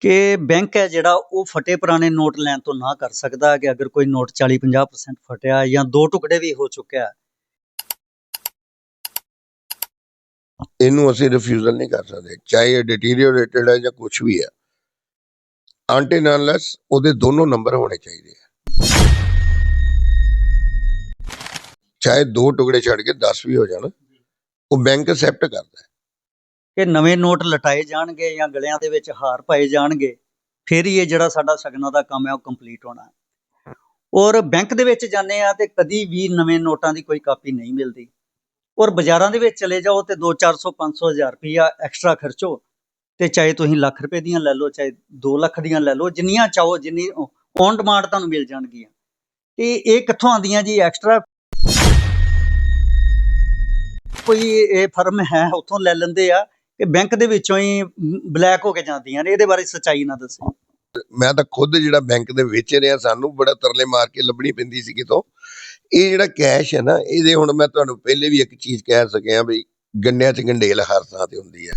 ਕਿ ਬੈਂਕ ਹੈ ਜਿਹੜਾ ਉਹ ਫਟੇ ਪੁਰਾਣੇ ਨੋਟ ਲੈਣ ਤੋਂ ਨਾ ਕਰ ਸਕਦਾ ਕਿ ਅਗਰ ਕੋਈ ਨੋਟ 40-50% ਫਟਿਆ ਜਾਂ ਦੋ ਟੁਕੜੇ ਵੀ ਹੋ ਚੁੱਕਿਆ ਇਹਨੂੰ ਅਸੀਂ ਰਿਫਿਊਜ਼ਲ ਨਹੀਂ ਕਰ ਸਕਦੇ। ਚਾਹੇ ਇਹ ਡਿਟੀਰੀਓਰੇਟਡ ਹੈ ਜਾਂ ਕੁਝ ਵੀ ਹੈ। ਆਂਟੇ ਉਹਦੇ ਦੋਨੋਂ ਨੰਬਰ ਹੋਣੇ ਚਾਹੀਦੇ ਆ। ਚਾਹੇ ਦੋ ਟੁਕੜੇ ਛੱਡ ਕੇ 10 ਵੀ ਹੋ ਜਾਣ, ਉਹ ਬੈਂਕ ਅਸੈਪਟ ਕਰਦਾ ਕਿ ਨਵੇਂ ਨੋਟ ਲਟਾਏ ਜਾਣਗੇ ਜਾਂ ਗਲਿਆਂ ਦੇ ਵਿੱਚ ਹਾਰ ਪਾਏ ਜਾਣਗੇ, ਫਿਰ ਹੀ ਇਹ ਜਿਹੜਾ ਸਾਡਾ ਸ਼ਗਨਾਂ ਦਾ ਕੰਮ ਹੈ ਉਹ ਕੰਪਲੀਟ ਹੋਣਾ ਹੈ। ਔਰ ਬੈਂਕ ਦੇ ਵਿੱਚ ਜਾਂਦੇ ਆ ਤੇ ਕਦੀ ਵੀ ਨਵੇਂ ਨੋਟਾਂ ਦੀ ਕੋਈ ਕਾਪੀ ਨਹੀਂ ਮਿਲਦੀ। ਔਰ ਬਾਜ਼ਾਰਾਂ ਦੇ ਵਿੱਚ ਚਲੇ ਜਾਓ ਤੇ 2 400 500 ਹਜ਼ਾਰ ਰੁਪਈਆ ਐਕਸਟਰਾ ਖਰਚੋ ਤੇ ਚਾਹੇ ਤੁਸੀਂ ਲੱਖ ਰੁਪਏ ਦੀਆਂ ਲੈ ਲਓ, ਚਾਹੇ 2 ਲੱਖ ਦੀਆਂ ਲੈ ਲਓ, ਜਿੰਨੀਆਂ ਚਾਹੋ ਜਿੰਨੀ ਔਨ ਡਿਮਾਂਡ ਤੁਹਾਨੂੰ ਮਿਲ ਜਾਣਗੀਆਂ। ਤੇ ਇਹ ਕਿੱਥੋਂ ਆਉਂਦੀਆਂ ਜੀ ਐਕਸਟਰਾ ਕੋਈ ਇਹ ਫਰਮ ਹੈ, ਉੱਥੋਂ ਲੈ ਲੈਂਦੇ ਆ। ਕਿ ਬੈਂਕ ਦੇ ਵਿੱਚੋਂ ਹੀ ਬਲੈਕ ਹੋ ਕੇ ਜਾਂਦੀਆਂ ਨੇ, ਇਹਦੇ ਬਾਰੇ ਸੱਚਾਈ ਨਾ ਦੱਸੋ। ਮੈਂ ਤਾਂ ਖੁਦ ਜਿਹੜਾ ਬੈਂਕ ਦੇ ਵਿੱਚ ਰਿਹਾ, ਸਾਨੂੰ ਬੜਾ ਤਰਲੇ ਮਾਰ ਕੇ ਲੱਭਣੀ ਪੈਂਦੀ ਸੀ ਕਿਤੋਂ। ਇਹ ਜਿਹੜਾ ਕੈਸ਼ ਹੈ ਨਾ, ਇਹਦੇ ਹੁਣ ਮੈਂ ਤੁਹਾਨੂੰ ਪਹਿਲੇ ਵੀ ਇੱਕ ਚੀਜ਼ ਕਹਿ ਸਕਿਆ ਵੀ ਗੰਡਿਆਂ 'ਚ ਗੰਡੇਲ ਹਰ ਥਾਂ ਤੇ ਹੁੰਦੀ ਹੈ।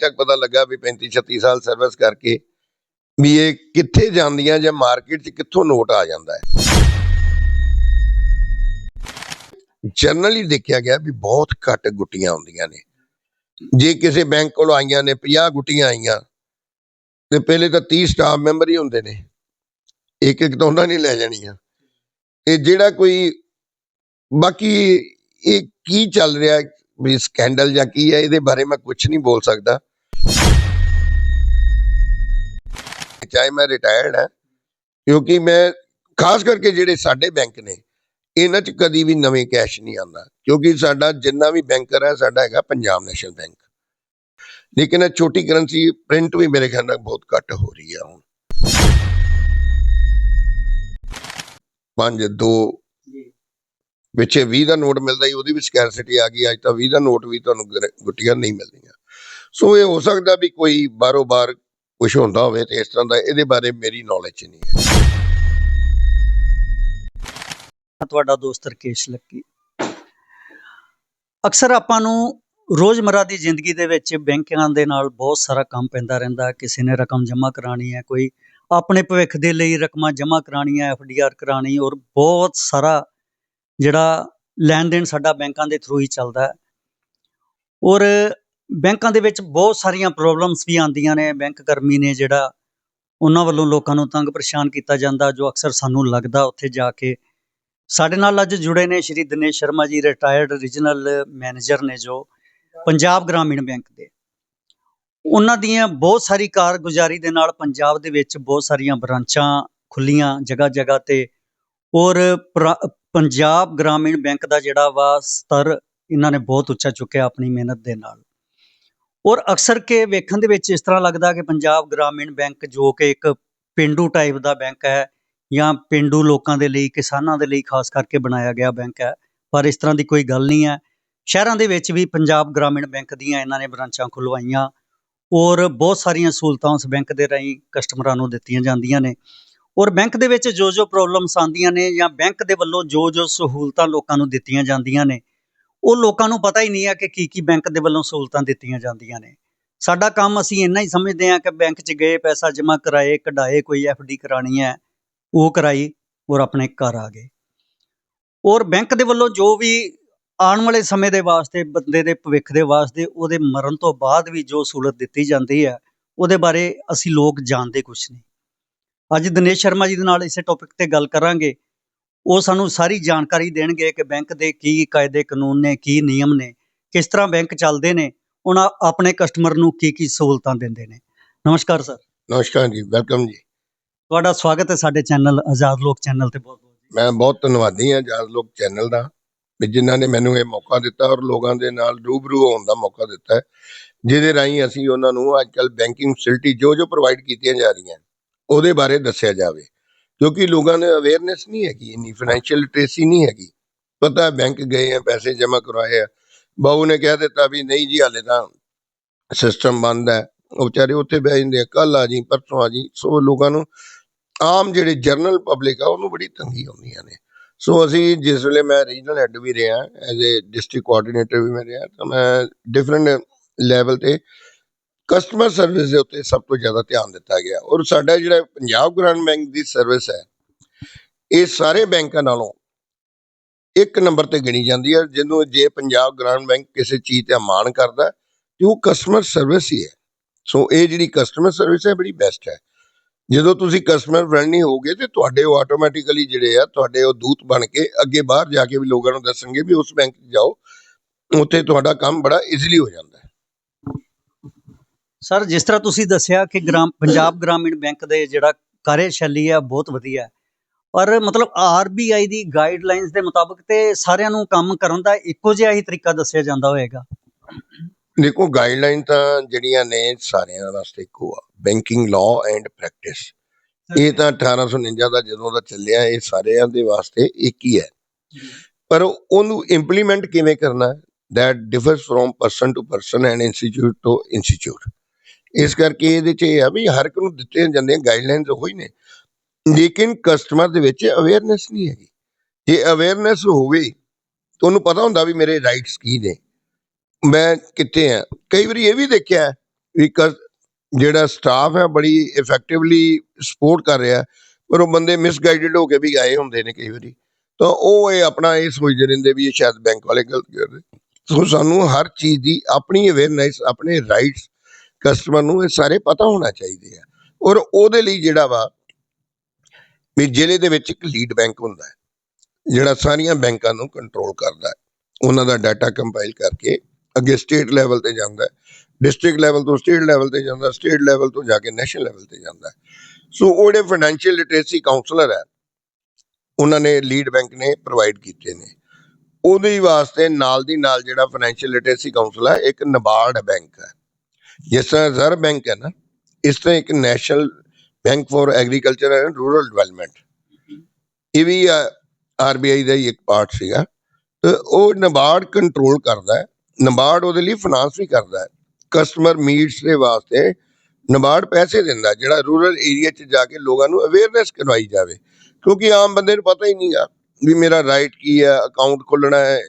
ਤੱਕ ਪਤਾ ਲੱਗਾ ਵੀ 35 36 ਸਾਲ ਸਰਵਿਸ ਕਰਕੇ ਵੀ ਇਹ ਕਿੱਥੇ ਜਾਂਦੀਆਂ ਜਾਂ ਮਾਰਕੀਟ 'ਚ ਕਿੱਥੋਂ ਨੋਟ ਆ ਜਾਂਦਾ ਹੈ। ਜਨਰਲੀ ਦੇਖਿਆ ਗਿਆ ਵੀ ਬਹੁਤ ਘੱਟ ਗੁੱਟੀਆਂ ਹੁੰਦੀਆਂ ਨੇ। ਜੇ ਕਿਸੇ ਬੈਂਕ ਕੋਲ ਆਈਆਂ ਨੇ 50 ਗੁੱਟੀਆਂ ਆਈਆਂ, ਤੇ ਪਹਿਲੇ ਤਾਂ 30 ਸਟਾਫ ਮੈਂਬਰ ਹੀ ਹੁੰਦੇ ਨੇ। ਇੱਕ ਇੱਕ ਤਾਂ ਉਹਨਾਂ ਨੇ ਲੈ ਜਾਣੀਆਂ। ਤੇ ਜਿਹੜਾ ਕੋਈ, ਬਾਕੀ ਇਹ ਕੀ ਚੱਲ ਰਿਹਾ, ਵੀ ਸਕੈਂਡਲ ਜਾਂ ਕੀ ਹੈ, ਇਹਦੇ ਬਾਰੇ ਮੈਂ ਕੁਝ ਨਹੀਂ ਬੋਲ ਸਕਦਾ। ਚਾਹੇ ਮੈਂ ਰਿਟਾਇਰਡ ਹਾਂ, ਕਿਉਂਕਿ ਮੈਂ, ਖਾਸ ਕਰਕੇ ਜਿਹੜੇ ਸਾਡੇ ਬੈਂਕ ਨੇ ਇਹਨਾਂ 'ਚ ਕਦੀ ਵੀ ਨਵੇਂ ਕੈਸ਼ ਨਹੀਂ ਆਉਂਦਾ ਕਿਉਂਕਿ ਸਾਡਾ ਜਿੰਨਾ ਵੀ ਬੈਂਕਰ ਹੈ ਸਾਡਾ ਹੈਗਾ ਪੰਜਾਬ ਨੈਸ਼ਨਲ ਬੈਂਕ। ਲੇਕਿਨ ਇਹ ਛੋਟੀ ਕਰੰਸੀ ਪ੍ਰਿੰਟ ਵੀ ਮੇਰੇ ਖਿਆਲ ਨਾਲ ਬਹੁਤ ਘੱਟ ਹੋ ਰਹੀ ਹੈ ਹੁਣ। ਪੰਜ ਦੋ ਪਿੱਛੇ 20 ਦਾ ਨੋਟ ਮਿਲਦਾ ਹੀ ਉਹਦੀ ਵੀ ਸਕੈਰਸਿਟੀ ਆ ਗਈ ਅੱਜ ਤਾਂ 20 ਦਾ ਨੋਟ ਵੀ ਤੁਹਾਨੂੰ ਗੁੱਟੀਆਂ ਨਹੀਂ ਮਿਲਦੀਆਂ। ਸੋ ਇਹ ਹੋ ਸਕਦਾ ਵੀ ਕੋਈ ਬਾਰੋ ਬਾਰ ਕੁਝ ਹੁੰਦਾ ਹੋਵੇ ਤੇ ਇਸ ਤਰ੍ਹਾਂ ਦਾ ਇਹਦੇ ਬਾਰੇ ਮੇਰੀ ਨੌਲੇਜ ਨਹੀਂ ਹੈ। ਤੁਹਾਡਾ ਦੋਸਤ ਰਕੇਸ਼ ਲੱਕੀ। ਅਕਸਰ ਆਪਾਂ ਨੂੰ ਰੋਜ਼ਮਰਾ ਦੀ ਜ਼ਿੰਦਗੀ ਦੇ ਵਿੱਚ ਬੈਂਕਾਂ ਦੇ ਨਾਲ ਬਹੁਤ ਸਾਰਾ ਕੰਮ ਪੈਂਦਾ ਰਹਿੰਦਾ, ਕਿਸੇ ਨੇ ਰਕਮ ਜਮ੍ਹਾਂ ਕਰਾਣੀ ਹੈ, ਕੋਈ ਆਪਣੇ ਭਵਿੱਖ ਦੇ ਲਈ ਰਕਮਾਂ ਜਮ੍ਹਾਂ ਕਰਾਣੀਆਂ ਐਫਡੀਆਰ ਕਰਾਣੀ ਔਰ ਬਹੁਤ ਸਾਰਾ ਜਿਹੜਾ ਲੈਣ ਦੇਣ ਸਾਡਾ ਬੈਂਕਾਂ ਦੇ ਥਰੂ ਹੀ ਚੱਲਦਾ ਔਰ ਬੈਂਕਾਂ ਦੇ ਵਿੱਚ ਬਹੁਤ ਸਾਰੀਆਂ ਪ੍ਰੋਬਲਮਸ ਵੀ ਆਉਂਦੀਆਂ ਨੇ, ਬੈਂਕ ਕਰਮੀ ਨੇ ਜਿਹੜਾ ਉਹਨਾਂ ਵੱਲੋਂ ਲੋਕਾਂ ਨੂੰ ਤੰਗ ਪਰੇਸ਼ਾਨ ਕੀਤਾ ਜਾਂਦਾ, ਜੋ ਅਕਸਰ ਸਾਨੂੰ ਲੱਗਦਾ ਉੱਥੇ ਜਾ ਕੇ ਸਾਡੇ ਨਾਲ ਅੱਜ ਜੁੜੇ ਨੇ ਸ਼੍ਰੀ Dinesh Sharma ji retired regional manager ਨੇ ਜੋ ਪੰਜਾਬ ਗ੍ਰਾਮੀਣ ਬੈਂਕ ਦੇ। ਉਹਨਾਂ ਦੀਆਂ ਬਹੁਤ ਸਾਰੀ ਕਾਰਗੁਜ਼ਾਰੀ ਦੇ ਨਾਲ ਪੰਜਾਬ ਦੇ ਵਿੱਚ ਬਹੁਤ ਸਾਰੀਆਂ ਬ੍ਰਾਂਚਾਂ ਖੁੱਲੀਆਂ ਜਗ੍ਹਾ ਜਗ੍ਹਾ ਤੇ ਔਰ ਪ੍ਰਾ- ਪੰਜਾਬ ਗ੍ਰਾਮੀਣ ਬੈਂਕ ਦਾ ਜਿਹੜਾ ਵਾ ਸਤਰ ਇਹਨਾਂ ਨੇ ਬਹੁਤ ਉੱਚਾ ਚੁੱਕਿਆ ਆਪਣੀ ਮਿਹਨਤ ਦੇ ਨਾਲ। ਔਰ ਅਕਸਰ ਕੇ ਵੇਖਣ ਦੇ ਵਿੱਚ ਇਸ ਤਰ੍ਹਾਂ ਲੱਗਦਾ ਕਿ ਪੰਜਾਬ ਗ੍ਰਾਮੀਣ ਬੈਂਕ ਜੋ ਕਿ ਇੱਕ ਪਿੰਡੂ ਟਾਈਪ ਦਾ ਬੈਂਕ ਹੈ ਜਾਂ ਪੇਂਡੂ ਲੋਕਾਂ ਦੇ ਲਈ, ਕਿਸਾਨਾਂ ਦੇ ਲਈ ਖਾਸ ਕਰਕੇ ਬਣਾਇਆ ਗਿਆ ਬੈਂਕ ਹੈ। ਪਰ ਇਸ ਤਰ੍ਹਾਂ ਦੀ ਕੋਈ ਗੱਲ ਨਹੀਂ ਹੈ। ਸ਼ਹਿਰਾਂ ਦੇ ਵਿੱਚ ਵੀ ਪੰਜਾਬ ਗ੍ਰਾਮੀਣ ਬੈਂਕ ਦੀਆਂ ਇਹਨਾਂ ਨੇ ਬ੍ਰਾਂਚਾਂ ਖੁਲਵਾਈਆਂ ਔਰ ਬਹੁਤ ਸਾਰੀਆਂ ਸਹੂਲਤਾਂ ਉਸ ਬੈਂਕ ਦੇ ਰਾਹੀਂ ਕਸਟਮਰਾਂ ਨੂੰ ਦਿੱਤੀਆਂ ਜਾਂਦੀਆਂ ਨੇ। ਔਰ ਬੈਂਕ ਦੇ ਵਿੱਚ ਜੋ ਜੋ ਪ੍ਰੋਬਲਮਸ ਆਉਂਦੀਆਂ ਨੇ ਜਾਂ ਬੈਂਕ ਦੇ ਵੱਲੋਂ ਜੋ ਜੋ ਸਹੂਲਤਾਂ ਲੋਕਾਂ ਨੂੰ ਦਿੱਤੀਆਂ ਜਾਂਦੀਆਂ ਨੇ, ਉਹ ਲੋਕਾਂ ਨੂੰ ਪਤਾ ਹੀ ਨਹੀਂ ਹੈ ਕਿ ਕੀ ਕੀ ਬੈਂਕ ਦੇ ਵੱਲੋਂ ਸਹੂਲਤਾਂ ਦਿੱਤੀਆਂ ਜਾਂਦੀਆਂ ਨੇ। ਸਾਡਾ ਕੰਮ ਅਸੀਂ ਇੰਨਾ ਹੀ ਸਮਝਦੇ ਹਾਂ ਕਿ ਬੈਂਕ 'ਚ ਗਏ, ਪੈਸਾ ਜਮ੍ਹਾਂ ਕਰਾਏ, ਕਢਾਏ, ਕੋਈ ਡੀ ਕਰਾਣੀ ਹੈ। ਉਹ ਕਰਾਈ ਔਰ ਆਪਣੇ ਘਰ ਆ ਗਏ। ਔਰ ਬੈਂਕ ਦੇ ਵੱਲੋਂ ਜੋ ਵੀ ਆਉਣ ਵਾਲੇ ਸਮੇਂ ਦੇ ਵਾਸਤੇ, ਬੰਦੇ ਦੇ ਭਵਿੱਖ ਦੇ ਵਾਸਤੇ, ਉਹਦੇ ਮਰਨ ਤੋਂ ਬਾਅਦ ਵੀ ਜੋ ਸਹੂਲਤ ਦਿੱਤੀ ਜਾਂਦੀ ਹੈ, ਉਹਦੇ ਬਾਰੇ ਅਸੀਂ ਲੋਕ ਜਾਣਦੇ ਕੁਝ ਨਹੀਂ। ਅੱਜ ਦਿਨੇਸ਼ ਸ਼ਰਮਾ ਜੀ ਦੇ ਨਾਲ ਇਸੇ ਟੌਪਿਕ ਤੇ ਗੱਲ ਕਰਾਂਗੇ। ਉਹ ਸਾਨੂੰ ਸਾਰੀ ਜਾਣਕਾਰੀ ਦੇਣਗੇ ਕਿ ਬੈਂਕ ਦੇ ਕੀ ਕਾਇਦੇ, ਕਾਨੂੰਨ ਨੇ, ਕੀ ਨਿਯਮ ਨੇ, ਕਿਸ ਤਰ੍ਹਾਂ ਬੈਂਕ ਚੱਲਦੇ ਨੇ, ਉਹਨਾਂ ਆਪਣੇ ਕਸਟਮਰ ਨੂੰ ਕੀ ਕੀ ਸਹੂਲਤਾਂ ਦਿੰਦੇ ਨੇ। ਨਮਸਕਾਰ, ਸਰ। ਨਮਸਕਾਰ ਜੀ, ਵੈਲਕਮ ਜੀ। ਤੁਹਾਡਾ ਸਵਾਗਤ ਹੈ ਸਾਡੇ ਚੈਨਲ ਆਜ਼ਾਦ ਲੋਕ ਚੈਨਲ ਤੇ ਬਹੁਤ ਬਹੁਤ ਮੈਂ ਬਹੁਤ ਧੰਨਵਾਦੀ ਹਾਂ ਜਦ ਲੋਕ ਚੈਨਲ ਦਾ ਵੀ ਜਿਨ੍ਹਾਂ ਨੇ ਮੈਨੂੰ ਇਹ ਮੌਕਾ ਦਿੱਤਾ ਔਰ ਲੋਕਾਂ ਦੇ ਨਾਲ ਰੂਬਰੂ ਹੋਣ ਦਾ ਮੌਕਾ ਦਿੱਤਾ ਹੈ, ਜਿਹਦੇ ਰਾਹੀਂ ਅਸੀਂ ਉਹਨਾਂ ਨੂੰ ਅੱਜਕੱਲ ਬੈਂਕਿੰਗ ਫੈਸਿਲਿਟੀ ਜੋ ਜੋ ਪ੍ਰੋਵਾਈਡ ਕੀਤੀਆਂ ਜਾ ਰਹੀਆਂ, ਉਹਦੇ ਬਾਰੇ ਦੱਸਿਆ ਜਾਵੇ। ਕਿਉਂਕਿ ਲੋਕਾਂ ਨੇ ਅਵੇਅਰਨੈਸ ਨਹੀਂ ਹੈਗੀ, ਇੰਨੀ ਫਾਈਨੈਂਸ਼ੀਅਲ ਲਿਟਰੇਸੀ ਨਹੀਂ ਹੈਗੀ। ਪਤਾ ਬੈਂਕ ਗਏ ਆ, ਪੈਸੇ ਜਮ੍ਹਾਂ ਕਰਵਾਏ ਆ। ਬਾਬੂ ਨੇ ਕਹਿ ਦਿੱਤਾ ਵੀ ਨਹੀਂ ਜੀ, ਹਾਲੇ ਤਾਂ ਸਿਸਟਮ ਬੰਦ ਹੈ। ਉਹ ਵਿਚਾਰੇ ਉੱਥੇ ਬਹਿ ਜਾਂਦੇ ਆ ਕੱਲ ਆ ਜੀ, ਪਰਸੋਂ ਆ ਜੀ। ਸੋ ਲੋਕਾਂ ਨੂੰ ਆਮ ਜਿਹੜੇ ਜਰਨਲ ਪਬਲਿਕ ਆ, ਉਹਨੂੰ ਬੜੀ ਤੰਗੀ ਆਉਂਦੀਆਂ ਨੇ। ਸੋ ਅਸੀਂ ਜਿਸ ਵੇਲੇ ਮੈਂ ਰੀਜਨਲ ਹੈੱਡ ਵੀ ਰਿਹਾ ਐਜ਼ ਅ ਡਿਸਟ੍ਰਿਕਟ ਕੋਆਰਡੀਨੇਟਰ ਵੀ ਮੈਂ ਰਿਹਾ, ਤਾਂ ਮੈਂ ਡਿਫਰੈਂਟ ਲੈਵਲ ਤੇ ਕਸਟਮਰ ਸਰਵਿਸ ਦੇ ਉੱਤੇ ਸਭ ਤੋਂ ਜ਼ਿਆਦਾ ਧਿਆਨ ਦਿੱਤਾ ਗਿਆ। ਔਰ ਸਾਡਾ ਜਿਹੜਾ ਪੰਜਾਬ ਗ੍ਰਾਮੀਣ ਬੈਂਕ ਦੀ ਸਰਵਿਸ ਹੈ, ਇਹ ਸਾਰੇ ਬੈਂਕਾਂ ਨਾਲੋਂ ਇੱਕ ਨੰਬਰ ਤੇ ਗਿਣੀ ਜਾਂਦੀ ਹੈ। ਜਿਹਨੂੰ ਜੇ ਪੰਜਾਬ ਗ੍ਰਾਮੀਣ ਬੈਂਕ ਕਿਸੇ ਚੀਜ਼ ਤੇ ਮਾਣ ਕਰਦਾ, ਤੇ ਉਹ ਕਸਟਮਰ ਸਰਵਿਸ ਹੀ ਹੈ। ਸੋ ਇਹ ਜਿਹੜੀ ਕਸਟਮਰ ਸਰਵਿਸ ਹੈ ਬੜੀ ਬੈਸਟ ਹੈ। ਜਦੋਂ ਤੁਸੀਂ ਕਸਟਮਰ ਫ੍ਰੈਂਡਲੀ ਹੋਗੇ ਤੇ ਤੁਹਾਡੇ ਉਹ ਆਟੋਮੈਟਿਕਲੀ ਜਿਹੜੇ ਆ, ਤੁਹਾਡੇ ਉਹ ਦੂਤ ਬਣ ਕੇ ਅੱਗੇ ਬਾਹਰ ਜਾ ਕੇ ਵੀ ਲੋਕਾਂ ਨੂੰ ਦੱਸਣਗੇ ਵੀ ਉਸ ਬੈਂਕ 'ਚ ਜਾਓ, ਉੱਥੇ ਤੁਹਾਡਾ ਕੰਮ ਬੜਾ ਈਜ਼ੀਲੀ ਹੋ ਜਾਂਦਾ ਹੈ। ਸਰ ਜਿਸ ਤਰ੍ਹਾਂ ਤੁਸੀਂ ਦੱਸਿਆ ਕਿ ਗ੍ਰਾਮ, ਪੰਜਾਬ ਗ੍ਰਾਮੀਣ ਬੈਂਕ ਦੇ ਜਿਹੜਾ ਕਾਰਜਸ਼ੈਲੀ ਹੈ ਬਹੁਤ ਵਧੀਆ ਪਰ ਮਤਲਬ ਆਰਬੀਆਈ ਦੀ ਗਾਈਡਲਾਈਨਸ ਦੇ ਮੁਤਾਬਕ ਤੇ ਸਾਰਿਆਂ ਨੂੰ ਕੰਮ ਕਰਨ ਦਾ ਇੱਕੋ ਜਿਹਾ ਹੀ ਤਰੀਕਾ ਦੱਸਿਆ ਜਾਂਦਾ ਹੋਏਗਾ। ਦੇਖੋ ਗਾਈਡਲਾਈਨ ਤਾਂ ਜਿਹੜੀਆਂ ਨੇ ਸਾਰਿਆਂ ਵਾਸਤੇ ਇੱਕੋ ਆ। ਬੈਂਕਿੰਗ ਲਾਅ ਐਂਡ ਪ੍ਰੈਕਟਿਸ ਇਹ ਤਾਂ 1849 ਦਾ ਜਦੋਂ ਦਾ ਚੱਲਿਆ ਇਹ ਸਾਰਿਆਂ ਦੇ ਵਾਸਤੇ ਇੱਕ ਹੀ ਹੈ। ਪਰ ਉਹਨੂੰ ਇੰਪਲੀਮੈਂਟ ਕਿਵੇਂ ਕਰਨਾ? ਹੈ that differs from person to person and institute to institute ਇਸ ਕਰਕੇ ਇਹਦੇ ਚ ਇਹ ਆ ਵੀ ਹਰ ਇੱਕ ਨੂੰ ਦਿੱਤੇ ਜਾਂਦੇ ਗਾਈਡਲਾਈਨਸ ਉਹੀ ਨੇ। ਲੇਕਿਨ ਕਸਟਮਰ ਦੇ ਵਿੱਚ ਅਵੇਅਰਨੈਸ ਨਹੀਂ ਹੈਗੀ। ਜੇ ਅਵੇਅਰਨੈਸ ਹੋਵੇ ਤਾਂ ਉਹਨੂੰ ਪਤਾ ਹੁੰਦਾ ਵੀ ਮੇਰੇ ਰਾਈਟਸ ਕੀ ਨੇ। ਮੈਂ ਕਿੱਥੇ ਆ? ਕਈ ਵਾਰੀ ਇਹ ਵੀ ਦੇਖਿਆ ਵੀ ਕਸ- ਜਿਹੜਾ ਸਟਾਫ ਹੈ ਬੜੀ ਇਫੈਕਟਿਵਲੀ ਸਪੋਰਟ ਕਰ ਰਿਹਾ ਹੈ, ਪਰ ਉਹ ਬੰਦੇ ਮਿਸਗਾਈਡਡ ਹੋ ਕੇ ਵੀ ਆਏ ਹੁੰਦੇ ਨੇ ਕਈ ਵਾਰੀ। ਤਾਂ ਉਹ ਇਹ ਆਪਣਾ ਇਹ ਸੋਚਦੇ ਰਹਿੰਦੇ ਵੀ ਇਹ ਸ਼ਾਇਦ ਬੈਂਕ ਵਾਲੇ ਗਲਤ ਕਰ ਰਹੇ। ਸੋ ਸਾਨੂੰ ਹਰ ਚੀਜ਼ ਦੀ ਆਪਣੀ ਅਵੇਅਰਨੈਸ ਆਪਣੇ ਰਾਈਟਸ ਕਸਟਮਰ ਨੂੰ ਇਹ ਸਾਰੇ ਪਤਾ ਹੋਣਾ ਚਾਹੀਦੇ ਆ। ਔਰ ਉਹਦੇ ਲਈ ਜਿਹੜਾ ਵਾ ਵੀ ਜ਼ਿਲ੍ਹੇ ਦੇ ਵਿੱਚ ਇੱਕ ਲੀਡ ਬੈਂਕ ਹੁੰਦਾ ਹੈ ਜਿਹੜਾ ਸਾਰੀਆਂ ਬੈਂਕਾਂ ਨੂੰ ਕੰਟਰੋਲ ਕਰਦਾ ਹੈ। ਉਹਨਾਂ ਦਾ ਡਾਟਾ ਕੰਪਾਈਲ ਕਰਕੇ ਅੱਗੇ ਸਟੇਟ ਲੈਵਲ ਤੇ ਜਾਂਦਾ ਡਿਸਟ੍ਰਿਕਟ ਲੈਵਲ ਤੋਂ ਸਟੇਟ ਲੈਵਲ ਤੇ ਜਾਂਦਾ, ਸਟੇਟ ਲੈਵਲ ਤੋਂ ਜਾ ਕੇ ਨੈਸ਼ਨਲ ਲੈਵਲ ਤੇ ਜਾਂਦਾ ਸੋ ਉਹ ਜਿਹੜੇ ਫਾਈਨੈਂਸ਼ੀਅਲ ਲਿਟਰੇਸੀ ਕਾਉਂਸਲਰ ਹੈ, ਉਹਨਾਂ ਨੇ ਲੀਡ ਬੈਂਕ ਨੇ ਪ੍ਰੋਵਾਈਡ ਕੀਤੇ ਨੇ। ਉਹਦੇ ਵਾਸਤੇ ਨਾਲ ਦੀ ਨਾਲ ਜਿਹੜਾ ਫਾਈਨੈਂਸ਼ੀਅਲ ਲਿਟਰੇਸੀ ਕਾਉਂਸਲ ਹੈ, ਇੱਕ ਨਬਾਰਡ ਬੈਂਕ ਹੈ। ਜਿਸ ਤਰ੍ਹਾਂ ਰਿਜ਼ਰਵ ਬੈਂਕ ਹੈ ਨਾ, ਇਸ ਤਰ੍ਹਾਂ ਇੱਕ National Bank for Agriculture and Rural Development ਇਹ ਵੀ ਆਰਬੀਆਈ ਦਾ ਹੀ ਇੱਕ ਪਾਰਟ ਸੀਗਾ। ਤੇ ਉਹ ਨਬਾਰਡ ਕੰਟਰੋਲ ਕਰਦਾ ਹੈ। ਨਬਾਰਡ ਉਹਦੇ ਲਈ ਫਾਈਨਾਂਸ ਵੀ ਕਰਦਾ ਹੈ। ਕਸਟਮਰ ਮੀਟਸ ਦੇ ਵਾਸਤੇ ਨਬਾਰਡ ਪੈਸੇ ਦਿੰਦਾ ਜਿਹੜਾ ਰੂਰਲ ਏਰੀਆ 'ਚ ਜਾ ਕੇ ਲੋਕਾਂ ਨੂੰ ਅਵੇਅਰਨੈਸ ਕਰਵਾਈ ਜਾਵੇ। ਕਿਉਂਕਿ ਆਮ ਬੰਦੇ ਨੂੰ ਪਤਾ ਹੀ ਨਹੀਂਗਾ ਵੀ ਮੇਰਾ ਰਾਈਟ ਕੀ ਹੈ ਅਕਾਊਂਟ ਖੋਲਣਾ ਹੈ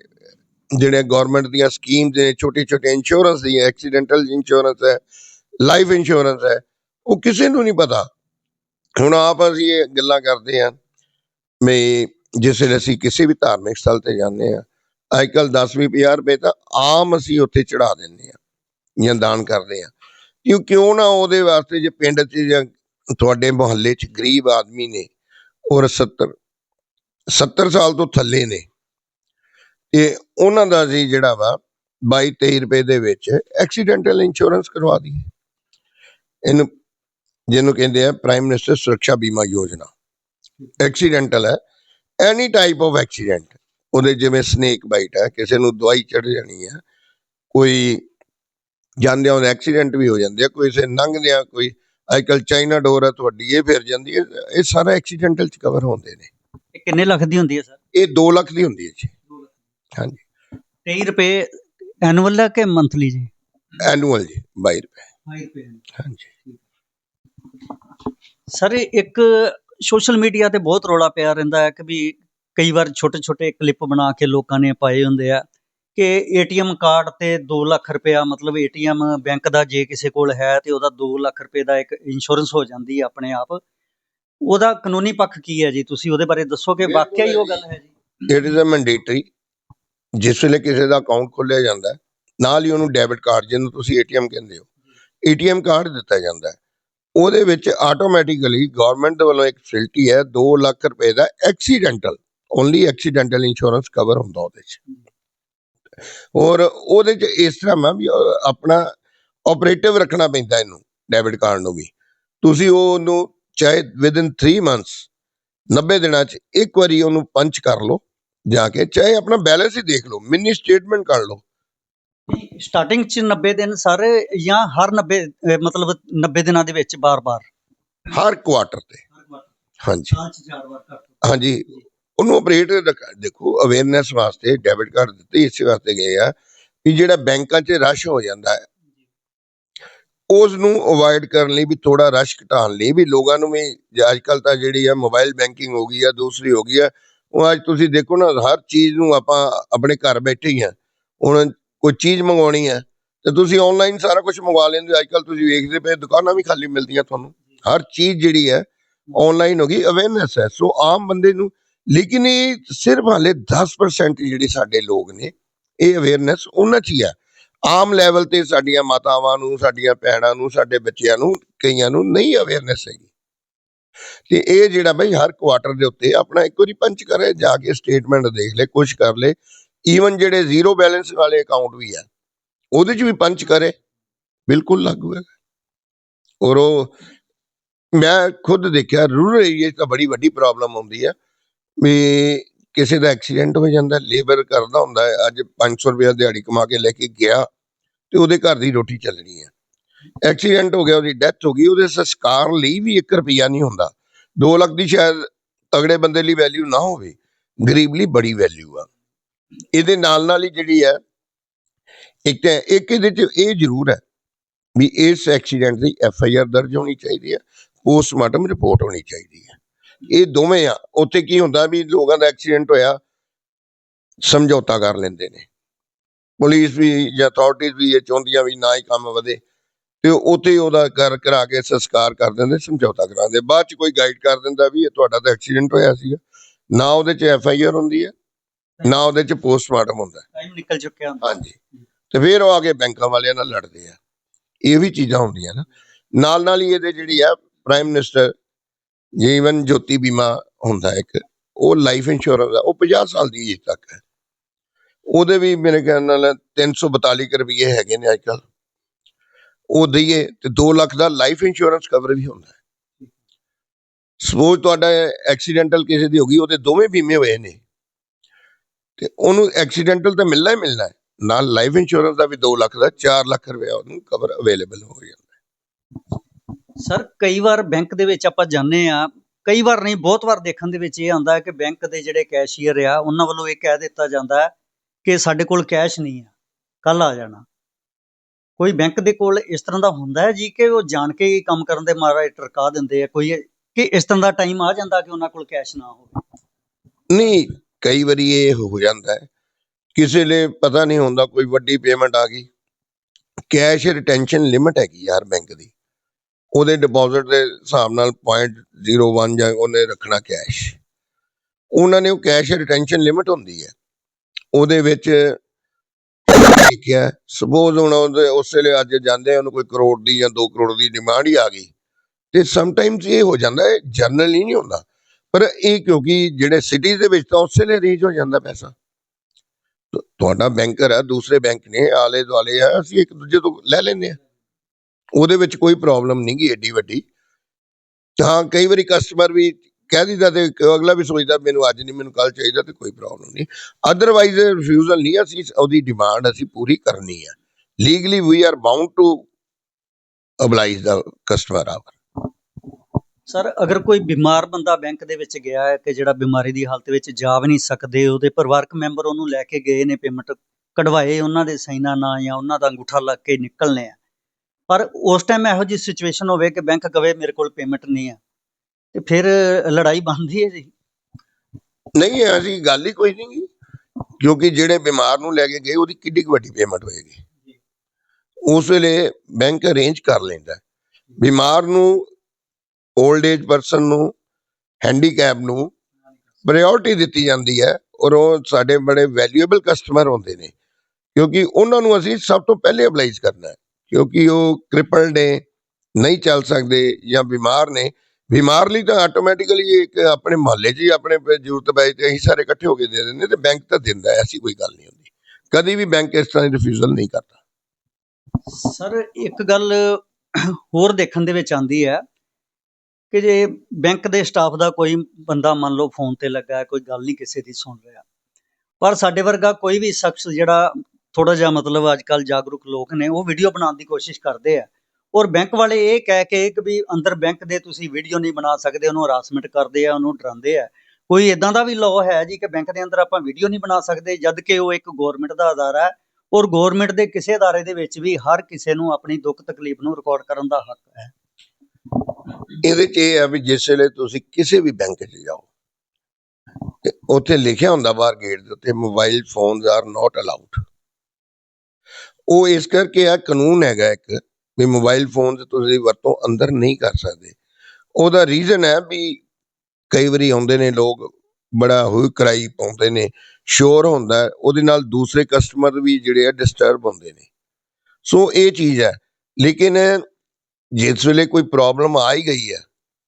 ਜਿਹੜੇ ਗਵਰਨਮੈਂਟ ਦੀਆਂ ਸਕੀਮਸ ਨੇ ਛੋਟੇ ਛੋਟੇ ਇੰਸ਼ੋਰੈਂਸ ਦੀਆਂ ਐਕਸੀਡੈਂਟਲ ਇੰਸ਼ੋਰੈਂਸ ਹੈ ਲਾਈਫ ਇੰਸ਼ੋਰੈਂਸ ਹੈ, ਉਹ ਕਿਸੇ ਨੂੰ ਨਹੀਂ ਪਤਾ। ਹੁਣ ਆਪ ਅਸੀਂ ਇਹ ਗੱਲਾਂ ਕਰਦੇ ਹਾਂ ਵੀ ਜਿਸ ਵੇਲੇ ਅਸੀਂ ਕਿਸੇ ਵੀ ਧਾਰਮਿਕ ਸਥਲ ਤੇ ਜਾਂਦੇ ਹਾਂ ਅੱਜ ਕੱਲ 10 ਵੀਹ 50 ਰੁਪਏ ਤਾਂ ਆਮ ਅਸੀਂ ਉੱਥੇ ਚੜਾ ਦਿੰਦੇ ਹਾਂ ਜਾਂ ਦਾਨ ਕਰਦੇ ਹਾਂ। ਕਿਉਂ ਕਿਉਂ ਨਾ ਉਹਦੇ ਵਾਸਤੇ ਜੇ ਪਿੰਡ 'ਚ ਜਾਂ ਤੁਹਾਡੇ ਮੁਹੱਲੇ 'ਚ ਗਰੀਬ ਆਦਮੀ ਨੇ ਔਰ 70 70 ਸਾਲ ਤੋਂ ਥੱਲੇ ਨੇ ਤੇ ਉਹਨਾਂ ਦਾ ਜੀ ਜਿਹੜਾ ਵਾ 22 23 ਰੁਪਏ ਦੇ ਵਿੱਚ ਐਕਸੀਡੈਂਟਲ ਇੰਸ਼ੋਰੈਂਸ ਕਰਵਾ ਦਈਏ। ਇਹਨੂੰ ਜਿਹਨੂੰ ਕਹਿੰਦੇ ਆ ਪ੍ਰਾਈਮ ਮਿਨਿਸਟਰ ਸੁਰੱਖਿਆ ਬੀਮਾ ਯੋਜਨਾ। ਐਕਸੀਡੈਂਟਲ ਹੈ ਐਨੀ ਟਾਈਪ ਆਫ ਐਕਸੀਡੈਂਟ ਉਹਦੇ ਜਿਵੇਂ ਸਨੇਕ ਬਾਈਟ ਹੈ ਕਿਸੇ ਨੂੰ ਦਵਾਈ ਚੜ ਜਾਣੀ ਹੈ ਕੋਈ ਜਾਂਦਿਆਂ ਉਹਦੇ ਐਕਸੀਡੈਂਟ ਵੀ ਹੋ ਜਾਂਦੇ ਆ ਕੋਈ ਸੇ ਲੰਘਦਿਆਂ ਕੋਈ ਅੱਜਕੱਲ ਚਾਈਨਾ ਡੋਰ ਹੈ ਤੁਹਾਡੀ ਇਹ ਫਿਰ ਜਾਂਦੀ ਹੈ ਇਹ ਸਾਰਾ ਐਕਸੀਡੈਂਟਲ ਚ ਕਵਰ ਹੁੰਦੇ ਨੇ। ਇਹ ਕਿੰਨੇ ਲੱਖ ਦੀ ਹੁੰਦੀ ਹੈ ਸਰ? ਇਹ 2 ਲੱਖ ਦੀ ਹੁੰਦੀ ਹੈ ਜੀ। ਹਾਂਜੀ। 23 ਰੁਪਏ ਐਨੂਅਲ ਹੈ ਕਿ ਮੰਥਲੀ ਜੀ? ਐਨੂਅਲ ਜੀ 22 ਰੁਪਏ। 22 ਰੁਪਏ। ਹਾਂਜੀ। ਸਰ ਇੱਕ ਸੋਸ਼ਲ ਮੀਡੀਆ ਤੇ ਬਹੁਤ ਰੌਲਾ ਪਿਆ ਰਹਿੰਦਾ ਹੈ ਕਿ ਵੀ ਕਈ ਵਾਰ ਛੋਟੇ ਛੋਟੇ ਕਲਿੱਪ ਬਣਾ ਕੇ ਲੋਕਾਂ ਨੇ ਪਾਏ ਹੁੰਦੇ ਆ ਕਿ ਏਟੀਐਮ ਕਾਰਡ ਤੇ 2 ਲੱਖ ਰੁਪਇਆ ਮਤਲਬ ਏਟੀਐਮ ਬੈਂਕ ਦਾ ਜੇ ਕਿਸੇ ਕੋਲ ਹੈ ਤੇ ਉਹਦਾ 2 ਲੱਖ ਰੁਪਏ ਦਾ ਇੱਕ ਇੰਸ਼ੋਰੈਂਸ ਹੋ ਜਾਂਦੀ ਹੈ ਆਪਣੇ ਆਪ। ਉਹਦਾ ਕਾਨੂੰਨੀ ਪੱਖ ਕੀ ਹੈ ਜੀ? ਤੁਸੀਂ ਉਹਦੇ ਬਾਰੇ ਦੱਸੋ ਕਿ ਵਾਕਿਆ ਹੀ ਉਹ ਗੱਲ ਹੈ ਜੀ। ਇਟ ਇਜ਼ ਅ ਮੈਂਡੇਟਰੀ ਜਿਸ ਵੇਲੇ ਕਿਸੇ ਦਾ ਅਕਾਊਂਟ ਖੋਲ੍ਹਿਆ ਜਾਂਦਾ ਹੈ, ਨਾਲ ਹੀ ਉਹਨੂੰ ਡੈਬਿਟ ਕਾਰਡ ਜਿਹਨੂੰ ਤੁਸੀਂ ਏਟੀਐਮ ਕਹਿੰਦੇ ਹੋ ਏਟੀਐਮ ਕਾਰਡ ਦਿੱਤਾ ਜਾਂਦਾ ਹੈ। ਉਹਦੇ ਵਿੱਚ ਆਟੋਮੈਟਿਕਲੀ ਗਵਰਨਮੈਂਟ ਦੇ ਵੱਲੋਂ ਇੱਕ ਫੈਸਿਲਿਟੀ ਹੈ 2 ਲੱਖ ਰੁਪਏ ਦਾ accidental only accidental insurance cover ਹੁੰਦਾ ਉਹਦੇ 'ਚ। ਔਰ ਉਹਦੇ 'ਚ ਇਸ ਤਰ੍ਹਾਂ ਮੈਂ ਵੀ ਆਪਣਾ ਆਪਰੇਟਿਵ ਰੱਖਣਾ ਪੈਂਦਾ ਇਹਨੂੰ ਡੈਬਿਟ ਕਾਰਡ ਨੂੰ ਵੀ। ਤੁਸੀਂ ਉਹਨੂੰ ਚਾਹੇ ਵਿਦਿਨ 3 ਮੰਥਸ 90 ਦਿਨਾਂ 'ਚ ਇੱਕ ਵਾਰੀ ਉਹਨੂੰ ਪੰਚ ਕਰ ਲਓ ਜਾ ਕੇ ਚਾਹੇ ਆਪਣਾ ਬੈਲੈਂਸ ਹੀ ਦੇਖ ਲਓ ਮਿਨੀ ਸਟੇਟਮੈਂਟ ਕਰ ਲਓ। ਸਟਾਰਟਿੰਗ ਚ 90 ਦਿਨ ਸਰ ਜਾਂ ਹਰ 90 ਅਹ ਮਤਲਬ 90 ਦਿਨਾਂ ਦੇ ਵਿੱਚ ਬਾਰ-ਬਾਰ? ਹਰ ਕੁਆਟਰ ਤੇ। ਹਾਂਜੀ। ਵਾਰ ਹਾਂਜੀ। ਉਹਨੂੰ ਆਪਰੇਟ ਦੇਖੋ ਅਵੇਅਰਨੈਸ ਵਾਸਤੇ ਡੈਬਿਟ ਕਾਰਡ ਦਿੱਤੇ, ਇਸੇ ਵਾਸਤੇ ਗਏ ਆ ਵੀ ਜਿਹੜਾ ਬੈਂਕਾਂ 'ਚ ਰਸ਼ ਹੋ ਜਾਂਦਾ ਹੈ ਉਸ ਨੂੰ ਅਵੋਇਡ ਕਰਨ ਲਈ ਵੀ ਥੋੜਾ ਰਸ਼ ਘਟਾਉਣ ਲਈ ਵੀ ਲੋਕਾਂ ਨੂੰ ਵੀ ਅੱਜ ਕੱਲ ਤਾਂ ਜਿਹੜੀ ਆ ਮੋਬਾਈਲ ਬੈਂਕਿੰਗ ਹੋ ਗਈ ਆ, ਦੂਸਰੀ ਹੋ ਗਈ ਆ, ਉਹ ਅੱਜ ਤੁਸੀਂ ਦੇਖੋ ਨਾ ਹਰ ਚੀਜ਼ ਨੂੰ ਆਪਾਂ ਆਪਣੇ ਘਰ ਬੈਠੇ ਹੀ ਆ, ਹੁਣ ਕੋਈ ਚੀਜ਼ ਮੰਗਵਾਉਣੀ ਹੈ ਤੇ ਤੁਸੀਂ ਆਨਲਾਈਨ ਸਾਰਾ ਕੁਝ ਮੰਗਵਾ ਲੈਂਦੇ ਹੋ ਅੱਜ ਕੱਲ ਤੁਸੀਂ ਵੇਖਦੇ ਪਏ ਦੁਕਾਨਾਂ ਵੀ ਖਾਲੀ ਮਿਲਦੀਆਂ ਤੁਹਾਨੂੰ, ਹਰ ਚੀਜ਼ ਜਿਹੜੀ ਹੈ ਆਨਲਾਈਨ ਹੋ ਗਈ ਅਵੇਅਰਨੈਸ ਹੈ, ਸੋ ਆਮ ਬੰਦੇ ਨੂੰ ਲੇਕਿਨ ਇਹ ਸਿਰਫ ਹਾਲੇ 10% ਜਿਹੜੇ ਸਾਡੇ ਲੋਕ ਨੇ, ਇਹ ਅਵੇਅਰਨੈਸ ਉਹਨਾਂ 'ਚ ਹੀ ਹੈ। ਆਮ ਲੈਵਲ ਤੇ ਸਾਡੀਆਂ ਮਾਤਾਵਾਂ ਨੂੰ, ਸਾਡੀਆਂ ਭੈਣਾਂ ਨੂੰ, ਸਾਡੇ ਬੱਚਿਆਂ ਨੂੰ, ਕਈਆਂ ਨੂੰ ਨਹੀਂ ਅਵੇਅਰਨੈਸ ਹੈਗੀ। ਤੇ ਇਹ ਜਿਹੜਾ ਬਈ ਹਰ ਕੁਆਟਰ ਦੇ ਉੱਤੇ ਆਪਣਾ ਇੱਕ ਵਾਰੀ ਪੰਚ ਕਰੇ, ਜਾ ਕੇ ਸਟੇਟਮੈਂਟ ਦੇਖ ਲੈ ਕੁਝ ਕਰ ਲੈ। ਈਵਨ ਜਿਹੜੇ ਜ਼ੀਰੋ ਬੈਲੈਂਸ ਵਾਲੇ ਅਕਾਊਂਟ ਵੀ ਆ ਉਹਦੇ 'ਚ ਵੀ ਪੰਚ ਕਰੇ। ਬਿਲਕੁਲ ਲਾਗੂ ਹੈ। ਔਰ ਉਹ, ਮੈਂ ਖੁਦ ਦੇਖਿਆ ਰੂਰਲ ਏਰੀਆ 'ਚ ਤਾਂ ਬੜੀ ਵੱਡੀ ਪ੍ਰੋਬਲਮ ਆਉਂਦੀ ਹੈ। ਵੀ ਕਿਸੇ ਦਾ ਐਕਸੀਡੈਂਟ ਹੋ ਜਾਂਦਾ ਲੇਬਰ ਕਰਦਾ ਹੁੰਦਾ ਹੈ, ਅੱਜ 500 ਰੁਪਏ ਦਿਹਾੜੀ ਕਮਾ ਕੇ ਲੈ ਕੇ ਗਿਆ ਤੇ ਉਹਦੇ ਘਰ ਦੀ ਰੋਟੀ ਚੱਲਣੀ ਹੈ। ਐਕਸੀਡੈਂਟ ਹੋ ਗਿਆ, ਉਹਦੀ ਡੈਥ ਹੋ ਗਈ, ਉਹਦੇ ਸੰਸਕਾਰ ਲਈ ਵੀ 1 ਰੁਪਿਆ ਨਹੀਂ ਹੁੰਦਾ। 2 ਲੱਖ ਦੀ ਸ਼ਾਇਦ ਤਗੜੇ ਬੰਦੇ ਲਈ ਵੈਲਿਊ ਨਾ ਹੋਵੇ, ਗਰੀਬ ਲਈ ਬੜੀ ਵੈਲਿਊ ਆ। ਇਹਦੇ ਨਾਲ ਨਾਲ ਹੀ ਜਿਹੜੀ ਹੈ, ਇੱਕ ਤਾਂ ਇੱਕ ਇਹਦੇ ਚ ਇਹ ਜ਼ਰੂਰ ਹੈ ਵੀ ਇਸ ਐਕਸੀਡੈਂਟ ਦੀ ਐਫ ਆਈ ਆਰ ਦਰਜ ਹੋਣੀ ਚਾਹੀਦੀ ਹੈ ਪੋਸਟਮਾਰਟਮ ਰਿਪੋਰਟ ਹੋਣੀ ਚਾਹੀਦੀ ਹੈ। ਇਹ ਦੋਵੇਂ ਆ। ਉੱਥੇ ਕੀ ਹੁੰਦਾ ਵੀ ਲੋਕਾਂ ਦਾ ਐਕਸੀਡੈਂਟ ਹੋਇਆ ਸਮਝੌਤਾ ਕਰ ਲੈਂਦੇ ਨੇ। ਪੁਲਿਸ ਵੀ ਜਾਂ ਅਥਾਰਟੀਜ਼ ਵੀ ਇਹ ਚਾਹੁੰਦੀਆਂ ਵੀ ਨਾ ਹੀ ਕੰਮ ਵਧੇ ਤੇ ਉੱਥੇ ਉਹਦਾ ਕਰ ਕਰਾ ਕੇ ਸੰਸਕਾਰ ਕਰ ਦਿੰਦੇ ਸਮਝੌਤਾ ਕਰਾਉਂਦੇ ਬਾਅਦ ਚ ਕੋਈ ਗਾਈਡ ਕਰ ਦਿੰਦਾ ਵੀ ਇਹ ਤੁਹਾਡਾ ਤਾਂ ਐਕਸੀਡੈਂਟ ਹੋਇਆ ਸੀਗਾ। ਨਾ ਉਹਦੇ ਚ ਐਫ ਆਈ ਆਰ ਹੁੰਦੀ ਹੈ ਨਾ ਉਹਦੇ ਚ ਪੋਸਟਮਾਰਟਮ ਹੁੰਦਾ। ਟਾਈਮ ਨਿਕਲ ਚੁੱਕਿਆ ਹੁੰਦਾ। ਹਾਂਜੀ। ਤੇ ਫਿਰ ਉਹ ਆ ਕੇ ਬੈਂਕਾਂ ਵਾਲਿਆਂ ਨਾਲ ਲੜਦੇ ਆ। ਇਹ ਵੀ ਚੀਜ਼ਾਂ ਹੁੰਦੀਆਂ ਨਾ। ਨਾਲ ਨਾਲ ਹੀ ਇਹਦੇ ਜਿਹੜੀ ਆ ਪ੍ਰਾਈਮ ਮਿਨਿਸਟਰ ਜੇ ਜੀਵਨ ਜੋਤੀ ਬੀਮਾ ਹੁੰਦਾ ਇੱਕ, ਉਹ ਲਾਈਫ ਇੰਸ਼ੋਰੈਂਸ ਆ ਉਹ 50 ਸਾਲ ਦੀ ਏਜ ਤੱਕ ਹੈ। ਉਹਦੇ ਵੀ ਮੇਰੇ ਖਿਆਲ ਨਾਲ 342 ਕੁ ਰੁਪਏ ਹੈਗੇ ਨੇ ਅੱਜਕੱਲ ਉਹ ਦਈਏ ਤੇ 2 ਲੱਖ ਦਾ ਲਾਈਫ ਇੰਸ਼ੋਰੈਂਸ ਕਵਰ ਵੀ ਹੁੰਦਾ ਹੈ। ਸਪੋਜ਼ ਤੁਹਾਡਾ ਐਕਸੀਡੈਂਟਲ ਕਿਸੇ ਦੀ ਹੋ ਗਈ, ਉਹਦੇ ਦੋਵੇਂ ਬੀਮੇ ਹੋਏ ਨੇ। ਤੇ ਉਹਨੂੰ ਐਕਸੀਡੈਂਟਲ ਤਾਂ ਮਿਲਣਾ ਹੀ ਮਿਲਣਾ ਹੈ। ਨਾਲ ਲਾਈਫ ਇੰਸ਼ੋਰੈਂਸ ਦਾ ਵੀ 2 ਲੱਖ ਦਾ 4 ਲੱਖ ਰੁਪਏ ਉਹਨੂੰ ਕਵਰ ਅਵੇਲੇਬਲ ਹੋ ਜਾਂਦਾ ਸਰ, ਕਈ ਵਾਰ ਬੈਂਕ ਦੇ ਵਿੱਚ ਆਪਾਂ ਜਾਂਦੇ ਆ ਕਈ ਵਾਰ ਨਹੀਂ, ਬਹੁਤ ਵਾਰ ਦੇਖਣ ਦੇ ਵਿੱਚ ਇਹ ਆਉਂਦਾ ਕਿ ਬੈਂਕ ਦੇ ਜਿਹੜੇ ਕੈਸ਼ੀਅਰ ਆ, ਉਹਨਾਂ ਵੱਲੋਂ ਇਹ ਕਹਿ ਦਿੱਤਾ ਜਾਂਦਾ ਕਿ ਸਾਡੇ ਕੋਲ ਕੈਸ਼ ਨਹੀਂ ਆ ਕੱਲ ਆ ਜਾਣਾ। ਕੋਈ ਬੈਂਕ ਦੇ ਕੋਲ ਇਸ ਤਰ੍ਹਾਂ ਦਾ ਹੁੰਦਾ ਹੈ ਜੀ ਕਿ ਉਹ ਜਾਣ ਕੇ ਹੀ ਕੰਮ ਕਰਨ ਦੇ ਮਾਰਾ ਟਰਕਾ ਦਿੰਦੇ ਆ, ਕੋਈ ਕਿ ਇਸ ਤਰ੍ਹਾਂ ਦਾ ਟਾਈਮ ਆ ਜਾਂਦਾ ਕਿ ਉਹਨਾਂ ਕੋਲ ਕੈਸ਼ ਨਾ ਹੋਵੇ? ਨਹੀਂ, ਕਈ ਵਾਰੀ ਇਹ ਹੋ ਜਾਂਦਾ ਹੈ। ਕਿਸੇ ਲਈ ਪਤਾ ਨਹੀਂ ਹੁੰਦਾ ਕੋਈ ਵੱਡੀ ਪੇਮੈਂਟ ਆ ਗਈ। ਕੈਸ਼ ਰਿਟੈਂਸ਼ਨ ਲਿਮਟ ਹੈਗੀ ਯਾਰ ਬੈਂਕ ਦੀ। ਉਹਦੇ ਡਿਪੋਜ਼ਿਟ ਦੇ ਹਿਸਾਬ ਨਾਲ 0.01 ਜਾਂ ਉਹਨੇ ਰੱਖਣਾ ਕੈਸ਼ ਉਹਨਾਂ ਨੇ ਉਹ ਕੈਸ਼ ਰਿਟੈਂਸ਼ਨ ਲਿਮਿਟ ਹੁੰਦੀ ਹੈ। ਉਹਦੇ ਵਿੱਚ ਲਿਖਿਆ ਸਪੋਜ਼ ਹੁਣ ਉਹਦੇ ਉਸ ਵੇਲੇ ਅੱਜ ਜਾਂਦੇ ਉਹਨੂੰ ਕੋਈ ਕਰੋੜ ਦੀ ਜਾਂ 2 ਕਰੋੜ ਦੀ ਡਿਮਾਂਡ ਹੀ ਆ ਗਈ। ਤੇ ਸਮਟਾਈਮਸ ਇਹ ਹੋ ਜਾਂਦਾ ਹੈ ਜਰਨਲ ਹੀ ਨਹੀਂ ਹੁੰਦਾ। ਪਰ ਇਹ ਕਿਉਂਕਿ ਜਿਹੜੇ ਸਿਟੀਜ਼ ਦੇ ਵਿੱਚ ਤਾਂ ਉਸੇ ਲਈ ਰੀਚ ਹੋ ਜਾਂਦਾ ਪੈਸਾ। ਤੁਹਾਡਾ ਬੈਂਕਰ ਹੈ ਦੂਸਰੇ ਬੈਂਕ ਨੇ ਆਲੇ ਦੁਆਲੇ ਆ, ਅਸੀਂ ਇੱਕ ਦੂਜੇ ਤੋਂ ਲੈ ਲੈਂਦੇ ਆ। ਉਹਦੇ ਵਿੱਚ ਕੋਈ ਪ੍ਰੋਬਲਮ ਨਹੀਂ ਗੀ ਏਡੀ ਵੱਡੀ। ਹਾਂ, ਕਈ ਵਾਰੀ ਕਸਟਮਰ ਵੀ ਕਹਿ ਦਿੰਦਾ ਤੇ ਅਗਲਾ ਵੀ ਸੋਚਦਾ, ਮੈਨੂੰ ਅੱਜ ਨਹੀਂ, ਮੈਨੂੰ ਕੱਲ ਚਾਹੀਦਾ ਤੇ ਕੋਈ ਪ੍ਰੋਬਲਮ ਨਹੀਂ। ਅਦਰਵਾਈਜ਼ ਰਿਫਿਊਜ਼ਲ ਨਹੀਂ, ਅਸੀਂ ਉਹਦੀ ਡਿਮਾਂਡ ਅਸੀਂ ਪੂਰੀ ਕਰਨੀ ਹੈ legally we are bound to oblige the customer our sir ਅਗਰ ਕੋਈ ਬਿਮਾਰ ਬੰਦਾ ਬੈਂਕ ਦੇ ਵਿੱਚ ਗਿਆ ਹੈ ਕਿ ਜਿਹੜਾ ਬਿਮਾਰੀ ਦੀ ਹਾਲਤ ਵਿੱਚ ਜਾ ਵੀ ਨਹੀਂ ਸਕਦੇ, ਉਹਦੇ ਪਰਿਵਾਰਕ ਮੈਂਬਰ ਉਹਨੂੰ ਲੈ ਕੇ ਗਏ ਨੇ ਪੇਮੈਂਟ ਕਢਵਾਏ ਉਹਨਾਂ ਦੇ ਸਾਈਨਾਂ ਨਾਲ ਜਾਂ ਉਹਨਾਂ ਦਾ ਅੰਗੂਠਾ ਲੱਗ ਕੇ ਨਿਕਲਨੇ ਆ। ਪਰ ਉਸ ਟਾਈਮ ਇਹੋ ਜਿਹੀ ਸਿਚੁਏਸ਼ਨ ਹੋਵੇ ਕਿ ਬੈਂਕ ਕਵੇ ਮੇਰੇ ਕੋਲ ਪੇਮੈਂਟ ਨਹੀਂ ਆ ਤੇ ਫਿਰ ਲੜਾਈ ਬਣਦੀ ਹੈ ਜੀ। ਨਹੀਂ ਐਸੀ ਗੱਲ ਹੀ ਕੋਈ ਨਹੀਂ ਗੀ ਕਿਉਂਕਿ ਜਿਹੜੇ ਬਿਮਾਰ ਨੂੰ ਲੈ ਕੇ ਗਏ ਉਹਦੀ ਕਿੱਡੀ ਵੱਡੀ ਪੇਮੈਂਟ ਹੋਏਗੀ। ਉਸ ਵੇਲੇ ਬੈਂਕ ਅਰੇਂਜ ਕਰ ਲੈਂਦਾ ਹੈ। ਬਿਮਾਰ ਨੂੰ 올ਡ ਏਜ ਪਰਸਨ ਨੂੰ ਹੈਂਡੀਕੈਪ ਨੂੰ ਪ੍ਰਾਇੋਰਟੀ ਦਿੱਤੀ ਜਾਂਦੀ ਹੈ ਔਰ ਉਹ ਸਾਡੇ ਬੜੇ ਵੈਲਿਊਏਬਲ ਕਸਟਮਰ ਹੁੰਦੇ ਨੇ ਕਿਉਂਕਿ ਉਹਨਾਂ ਨੂੰ ਅਸੀਂ ਸਭ ਤੋਂ ਪਹਿਲੇ ਅਪਲਾਈਜ਼ ਕਰਨਾ ਹੈ। ਕਿਉਂਕਿ ਉਹ ਕ੍ਰਿਪਲ ਨੇ, ਨਹੀਂ ਚੱਲ ਸਕਦੇ ਜਾਂ ਬਿਮਾਰ ਨੇ। ਬਿਮਾਰ ਲਈ ਤਾਂ ਆਟੋਮੈਟਿਕਲੀ ਇੱਕ ਆਪਣੇ ਮਹੱਲੇ 'ਚ ਹੀ ਆਪਣੇ ਜ਼ਰੂਰਤ ਪੈ ਤੇ ਅਸੀਂ ਸਾਰੇ ਇਕੱਠੇ ਹੋ ਕੇ ਦੇ ਦਿੰਦੇ ਤੇ ਬੈਂਕ ਤਾਂ ਦਿੰਦਾ ਐਸੀ ਕੋਈ ਗੱਲ ਨਹੀਂ ਹੁੰਦੀ। ਕਦੀ ਵੀ ਬੈਂਕ ਇਸ ਤਰ੍ਹਾਂ ਦੀ ਰਿਫਿਊਜ਼ਲ ਨਹੀਂ ਕਰਦਾ। ਸਰ, ਇੱਕ ਗੱਲ ਹੋਰ ਦੇਖਣ ਦੇ ਵਿੱਚ ਆਂਦੀ ਹੈ ਕਿ ਜੇ ਬੈਂਕ ਦੇ ਸਟਾਫ ਦਾ ਕੋਈ ਬੰਦਾ ਮੰਨ ਲਓ ਫੋਨ ਤੇ ਲੱਗਾ ਕੋਈ ਗੱਲ ਨਹੀਂ, ਕਿਸੇ ਦੀ ਸੁਣ ਰਿਹਾ। ਪਰ ਸਾਡੇ ਵਰਗਾ ਕੋਈ ਵੀ ਸ਼ਖਸ ਜਿਹੜਾ ਥੋੜਾ ਜਿਹਾ ਮਤਲਬ ਅੱਜ ਕੱਲ ਜਾਗਰੂਕ ਲੋਕ ਨੇ, ਉਹ ਵੀਡੀਓ ਬਣਾਉਣ ਦੀ ਕੋਸ਼ਿਸ਼ ਕਰਦੇ ਆ। ਔਰ ਬੈਂਕ ਵਾਲੇ ਇਹ ਕਹਿ ਕੇ ਕਿ ਵੀ ਅੰਦਰ ਬੈਂਕ ਦੇ ਤੁਸੀਂ ਵੀਡੀਓ ਨਹੀਂ ਬਣਾ ਸਕਦੇ, ਉਹਨੂੰ ਹਰਾਸਮੈਂਟ ਕਰਦੇ ਆ, ਉਹਨੂੰ ਡਰਾਉਂਦੇ ਆ। ਕੋਈ ਇਦਾਂ ਦਾ ਵੀ ਲਾਅ ਹੈ ਜੀ ਕਿ ਬੈਂਕ ਦੇ ਅੰਦਰ ਆਪਾਂ ਵੀਡੀਓ ਨਹੀਂ ਬਣਾ ਸਕਦੇ, ਜਦ ਕਿ ਉਹ ਇੱਕ ਗਵਰਨਮੈਂਟ ਦਾ ਅਦਾਰਾ ਹੈ ਔਰ ਗਵਰਨਮੈਂਟ ਦੇ ਕਿਸੇ ਅਦਾਰੇ ਦੇ ਵਿੱਚ ਵੀ ਹਰ ਕਿਸੇ ਨੂੰ ਆਪਣੀ ਦੁੱਖ ਤਕਲੀਫ ਨੂੰ ਰਿਕਾਰਡ ਕਰਨ ਦਾ ਹੱਕ ਹੈ। ਇਹਦੇ 'ਚ ਇਹ ਹੈ ਵੀ ਜਿਸ ਵੇਲੇ ਤੁਸੀਂ ਕਿਸੇ ਵੀ ਬੈਂਕ 'ਚ ਜਾਓ, ਤੇ ਉੱਥੇ ਲਿਖਿਆ ਹੁੰਦਾ ਬਾਹਰ ਗੇਟ ਦੇ ਉੱਤੇ mobile phones are not allowed ਉਹ ਇਸ ਕਰਕੇ ਆ ਕਾਨੂੰਨ ਹੈਗਾ ਇੱਕ ਵੀ ਮੋਬਾਈਲ ਫੋਨ ਤੇ ਤੁਸੀਂ ਵਰਤੋਂ ਅੰਦਰ ਨਹੀਂ ਕਰ ਸਕਦੇ। ਉਹਦਾ ਰੀਜ਼ਨ ਹੈ ਵੀ ਕਈ ਵਾਰੀ ਆਉਂਦੇ ਨੇ ਲੋਕ ਬੜਾ ਹੋਈ ਕਰਾਈ ਪਾਉਂਦੇ ਨੇ ਸ਼ੋਰ ਹੁੰਦਾ ਉਹਦੇ ਨਾਲ ਦੂਸਰੇ ਕਸਟਮਰ ਵੀ ਜਿਹੜੇ ਆ ਡਿਸਟਰਬ ਹੁੰਦੇ ਨੇ। ਸੋ ਇਹ ਚੀਜ਼ ਹੈ, ਲੇਕਿਨ ਜਿਸ ਵੇਲੇ ਕੋਈ ਪ੍ਰੋਬਲਮ ਆ ਹੀ ਗਈ ਹੈ,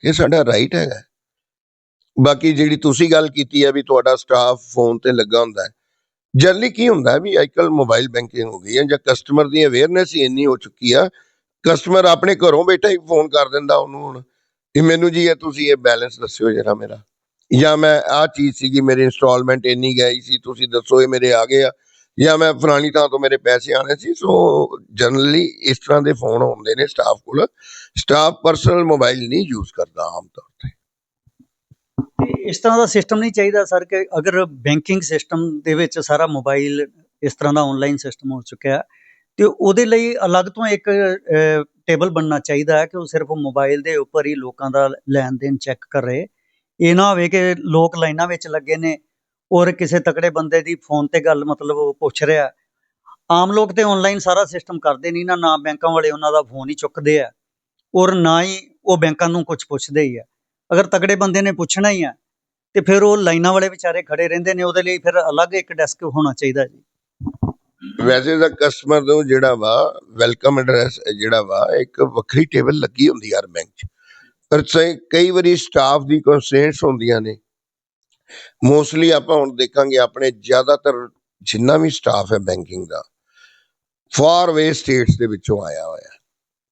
ਇਹ ਸਾਡਾ ਰਾਈਟ ਹੈਗਾ। ਬਾਕੀ ਜਿਹੜੀ ਤੁਸੀਂ ਗੱਲ ਕੀਤੀ ਹੈ ਵੀ ਤੁਹਾਡਾ ਸਟਾਫ ਫੋਨ ਤੇ ਲੱਗਾ ਹੁੰਦਾ ਹੈ ਜਨਰਲੀ ਕੀ ਹੁੰਦਾ ਹੈ ਵੀ ਅੱਜਕੱਲ ਮੋਬਾਈਲ ਬੈਂਕਿੰਗ ਹੋ ਗਈ ਹੈ ਜਾਂ ਕਸਟਮਰ ਦੀ ਅਵੇਅਰਨੈਸ ਹੀ ਇੰਨੀ ਹੋ ਚੁੱਕੀ ਆ ਕਸਟਮਰ ਆਪਣੇ ਘਰੋਂ ਬੈਠਾ ਹੀ ਫੋਨ ਕਰ ਦਿੰਦਾ ਉਹਨੂੰ ਹੁਣ, ਵੀ ਮੈਨੂੰ ਜੀ ਇਹ ਤੁਸੀਂ ਇਹ ਬੈਲੈਂਸ ਦੱਸਿਓ ਜਰਾ ਮੇਰਾ। ਜਾਂ ਮੈਂ ਆਹ ਚੀਜ਼ ਸੀਗੀ, ਮੇਰੀ ਇਨਸਟਾਲਮੈਂਟ ਇੰਨੀ ਗਈ ਸੀ, ਤੁਸੀਂ ਦੱਸੋ ਇਹ ਮੇਰੇ ਆ ਗਏ ਆ। ਜਾਂ ਮੈਂ ਫਲਾਣੀ ਥਾਂ ਤੋਂ ਮੇਰੇ ਪੈਸੇ ਆਣੇ ਸੀ, ਸੋ ਜਨਰਲੀ ਇਸ ਤਰ੍ਹਾਂ ਦੇ ਫੋਨ ਆਉਂਦੇ ਨੇ ਸਟਾਫ ਕੋਲ। ਸਟਾਫ ਪਰਸਨਲ ਮੋਬਾਈਲ ਨਹੀਂ ਯੂਜ਼ ਕਰਦਾ ਆਮ ਤੌਰ ਤੇ। ਇਸ ਤਰ੍ਹਾਂ ਦਾ ਸਿਸਟਮ ਨਹੀਂ ਚਾਹੀਦਾ ਸਰ ਕਿ ਅਗਰ ਬੈਂਕਿੰਗ ਸਿਸਟਮ ਦੇ ਵਿੱਚ ਸਾਰਾ ਮੋਬਾਈਲ ਇਸ ਤਰ੍ਹਾਂ ਦਾ ਆਨਲਾਈਨ ਸਿਸਟਮ ਹੋ ਚੁੱਕਿਆ ਤੇ ਉਹਦੇ ਲਈ ਅਲੱਗ ਤੋਂ ਇੱਕ ਟੇਬਲ ਬਣਨਾ ਚਾਹੀਦਾ ਹੈ ਕਿ ਉਹ ਸਿਰਫ ਮੋਬਾਈਲ ਦੇ ਉੱਪਰ ਹੀ ਲੋਕਾਂ ਦਾ ਲੈਣ ਦੇਣ ਚੈੱਕ ਕਰ। ਰਹੇ ਇਹ ਨਾ ਹੋਵੇ ਕਿ ਲੋਕ ਲਾਈਨਾਂ ਵਿੱਚ ਲੱਗੇ ਨੇ ਔਰ ਕਿਸੇ ਤਕੜੇ ਬੰਦੇ ਦੀ ਫੋਨ ਤੇ ਗੱਲ ਮਤਲਬ ਉਹ ਪੁੱਛ ਰਿਹਾ ਆਮ ਲੋਕ ਤੇ ਆਨਲਾਈਨ ਸਾਰਾ ਸਿਸਟਮ ਕਰਦੇ ਨਹੀਂ ਨਾ ਨਾ ਬੈਂਕਾਂ ਵਾਲੇ ਉਹਨਾਂ ਦਾ ਫੋਨ ਹੀ ਚੁੱਕਦੇ ਆ ਔਰ ਨਾ ਹੀ ਉਹ ਬੈਂਕਾਂ ਨੂੰ ਕੁਝ ਪੁੱਛਦੇ ਹੀ ਆ। ਅਗਰ ਤਗੜੇ ਬੰਦੇ ਨੇ ਪੁੱਛਣਾ ਹੀ ਆ, ਤੇ ਫਿਰ ਉਹ ਲਾਈਨਾਂ ਵਾਲੇ ਵਿਚਾਰੇ ਖੜੇ ਰਹਿੰਦੇ ਨੇ, ਉਹਦੇ ਲਈ ਫਿਰ ਅਲੱਗ ਇੱਕ ਡੈਸਕ ਹੋਣਾ ਚਾਹੀਦਾ ਜੀ। ਵੈਸੇ ਤਾਂ ਕਸਟਮਰ ਨੂੰ ਜਿਹੜਾ ਵਾ ਵੈਲਕਮ ਐਡਰੈਸ ਜਿਹੜਾ ਵਾ, ਇੱਕ ਵੱਖਰੀ ਟੇਬਲ ਲੱਗੀ ਹੁੰਦੀ ਹਰ ਬੈਂਕ 'ਚ। ਪਰ ਕਈ ਵਾਰੀ ਸਟਾਫ ਦੀ ਕੰਸਟ੍ਰੇਂਟਸ ਹੁੰਦੀਆਂ ਨੇ। ਮੋਸਟਲੀ ਆਪਾਂ ਹੁਣ ਦੇਖਾਂਗੇ ਆਪਣੇ ਜ਼ਿਆਦਾਤਰ ਜਿੰਨਾ ਵੀ ਸਟਾਫ ਹੈ ਬੈਂਕਿੰਗ ਦਾ ਫਾਰ ਵੇ ਸਟੇਟਸ ਦੇ ਵਿੱਚੋਂ ਆਇਆ ਹੋਇਆ।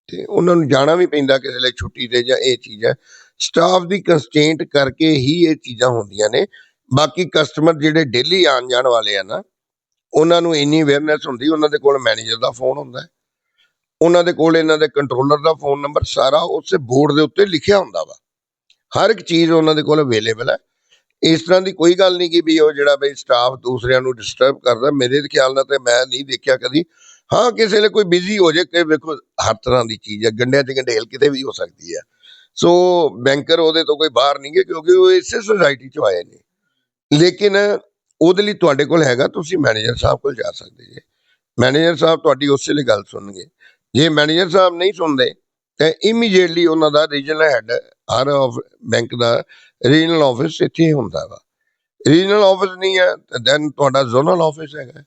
ਤੇ ਉਹਨਾਂ ਨੂੰ ਜਾਣਾ ਵੀ ਪੈਂਦਾ ਕਿਸੇ ਲਈ ਛੁੱਟੀ ਤੇ ਜਾਂ ਇਹ ਚੀਜ਼ ਹੈ। ਸਟਾਫ ਦੀ ਕੰਸਟੇਂਟ ਕਰਕੇ ਹੀ ਇਹ ਚੀਜ਼ਾਂ ਹੁੰਦੀਆਂ ਨੇ। ਬਾਕੀ ਕਸਟਮਰ ਜਿਹੜੇ ਡੇਲੀ ਆਉਣ ਜਾਣ ਵਾਲੇ ਆ ਨਾ, ਉਹਨਾਂ ਨੂੰ ਇੰਨੀ ਅਵੇਅਰਨੈਸ ਹੁੰਦੀ, ਉਹਨਾਂ ਦੇ ਕੋਲ ਮੈਨੇਜਰ ਦਾ ਫੋਨ ਹੁੰਦਾ ਹੈ। ਉਹਨਾਂ ਦੇ ਕੋਲ ਇਹਨਾਂ ਦੇ ਕੰਟਰੋਲਰ ਦਾ ਫੋਨ ਨੰਬਰ ਸਾਰਾ ਉਸੇ ਬੋਰਡ ਦੇ ਉੱਤੇ ਲਿਖਿਆ ਹੁੰਦਾ ਵਾ। ਹਰ ਇੱਕ ਚੀਜ਼ ਉਹਨਾਂ ਦੇ ਕੋਲ ਅਵੇਲੇਬਲ ਹੈ। ਇਸ ਤਰ੍ਹਾਂ ਦੀ ਕੋਈ ਗੱਲ ਨਹੀਂ ਕਿ ਵੀ ਉਹ ਜਿਹੜਾ ਬਈ ਸਟਾਫ ਦੂਸਰਿਆਂ ਨੂੰ ਡਿਸਟਰਬ ਕਰਦਾ। ਮੇਰੇ ਖਿਆਲ ਨਾਲ ਤੇ ਮੈਂ ਨਹੀਂ ਦੇਖਿਆ ਕਦੀ। ਹਾਂ, ਕਿਸੇ ਲਈ ਕੋਈ ਬਿਜ਼ੀ ਹੋ ਜਾਏ ਕਿ ਵੇਖੋ ਹਰ ਤਰ੍ਹਾਂ ਦੀ ਚੀਜ਼ ਹੈ। ਗੰਡਿਆਂ 'ਚ ਗੰਡੇਲ ਕਿਤੇ ਵੀ ਹੋ ਸਕਦੀ ਹੈ। ਸੋ ਬੈਂਕਰ ਉਹਦੇ ਤੋਂ ਕੋਈ ਬਾਹਰ ਨਹੀਂ ਗਏ ਕਿਉਂਕਿ ਉਹ ਇਸੇ ਸੁਸਾਇਟੀ 'ਚੋਂ ਆਏ ਨੇ। ਲੇਕਿਨ ਉਹਦੇ ਲਈ ਤੁਹਾਡੇ ਕੋਲ ਹੈਗਾ, ਤੁਸੀਂ ਮੈਨੇਜਰ ਸਾਹਿਬ ਕੋਲ ਜਾ ਸਕਦੇ ਜੇ। ਮੈਨੇਜਰ ਸਾਹਿਬ ਤੁਹਾਡੀ ਉਸੇ ਲਈ ਗੱਲ ਸੁਣਨਗੇ। ਜੇ ਮੈਨੇਜਰ ਸਾਹਿਬ ਨਹੀਂ ਸੁਣਦੇ, ਤਾਂ ਇਮੀਡੀਏਟਲੀ ਉਹਨਾਂ ਦਾ ਰੀਜਨਲ ਹੈੱਡ ਹਰ ਆਫ ਬੈਂਕ ਦਾ ਰੀਜਨਲ ਆਫਿਸ ਇੱਥੇ ਹੁੰਦਾ ਵਾ। ਰੀਜਨਲ ਆਫਿਸ ਨਹੀਂ ਹੈ, ਤਾਂ ਦੈਨ ਤੁਹਾਡਾ ਜ਼ੋਨਲ ਆਫਿਸ ਹੈਗਾ।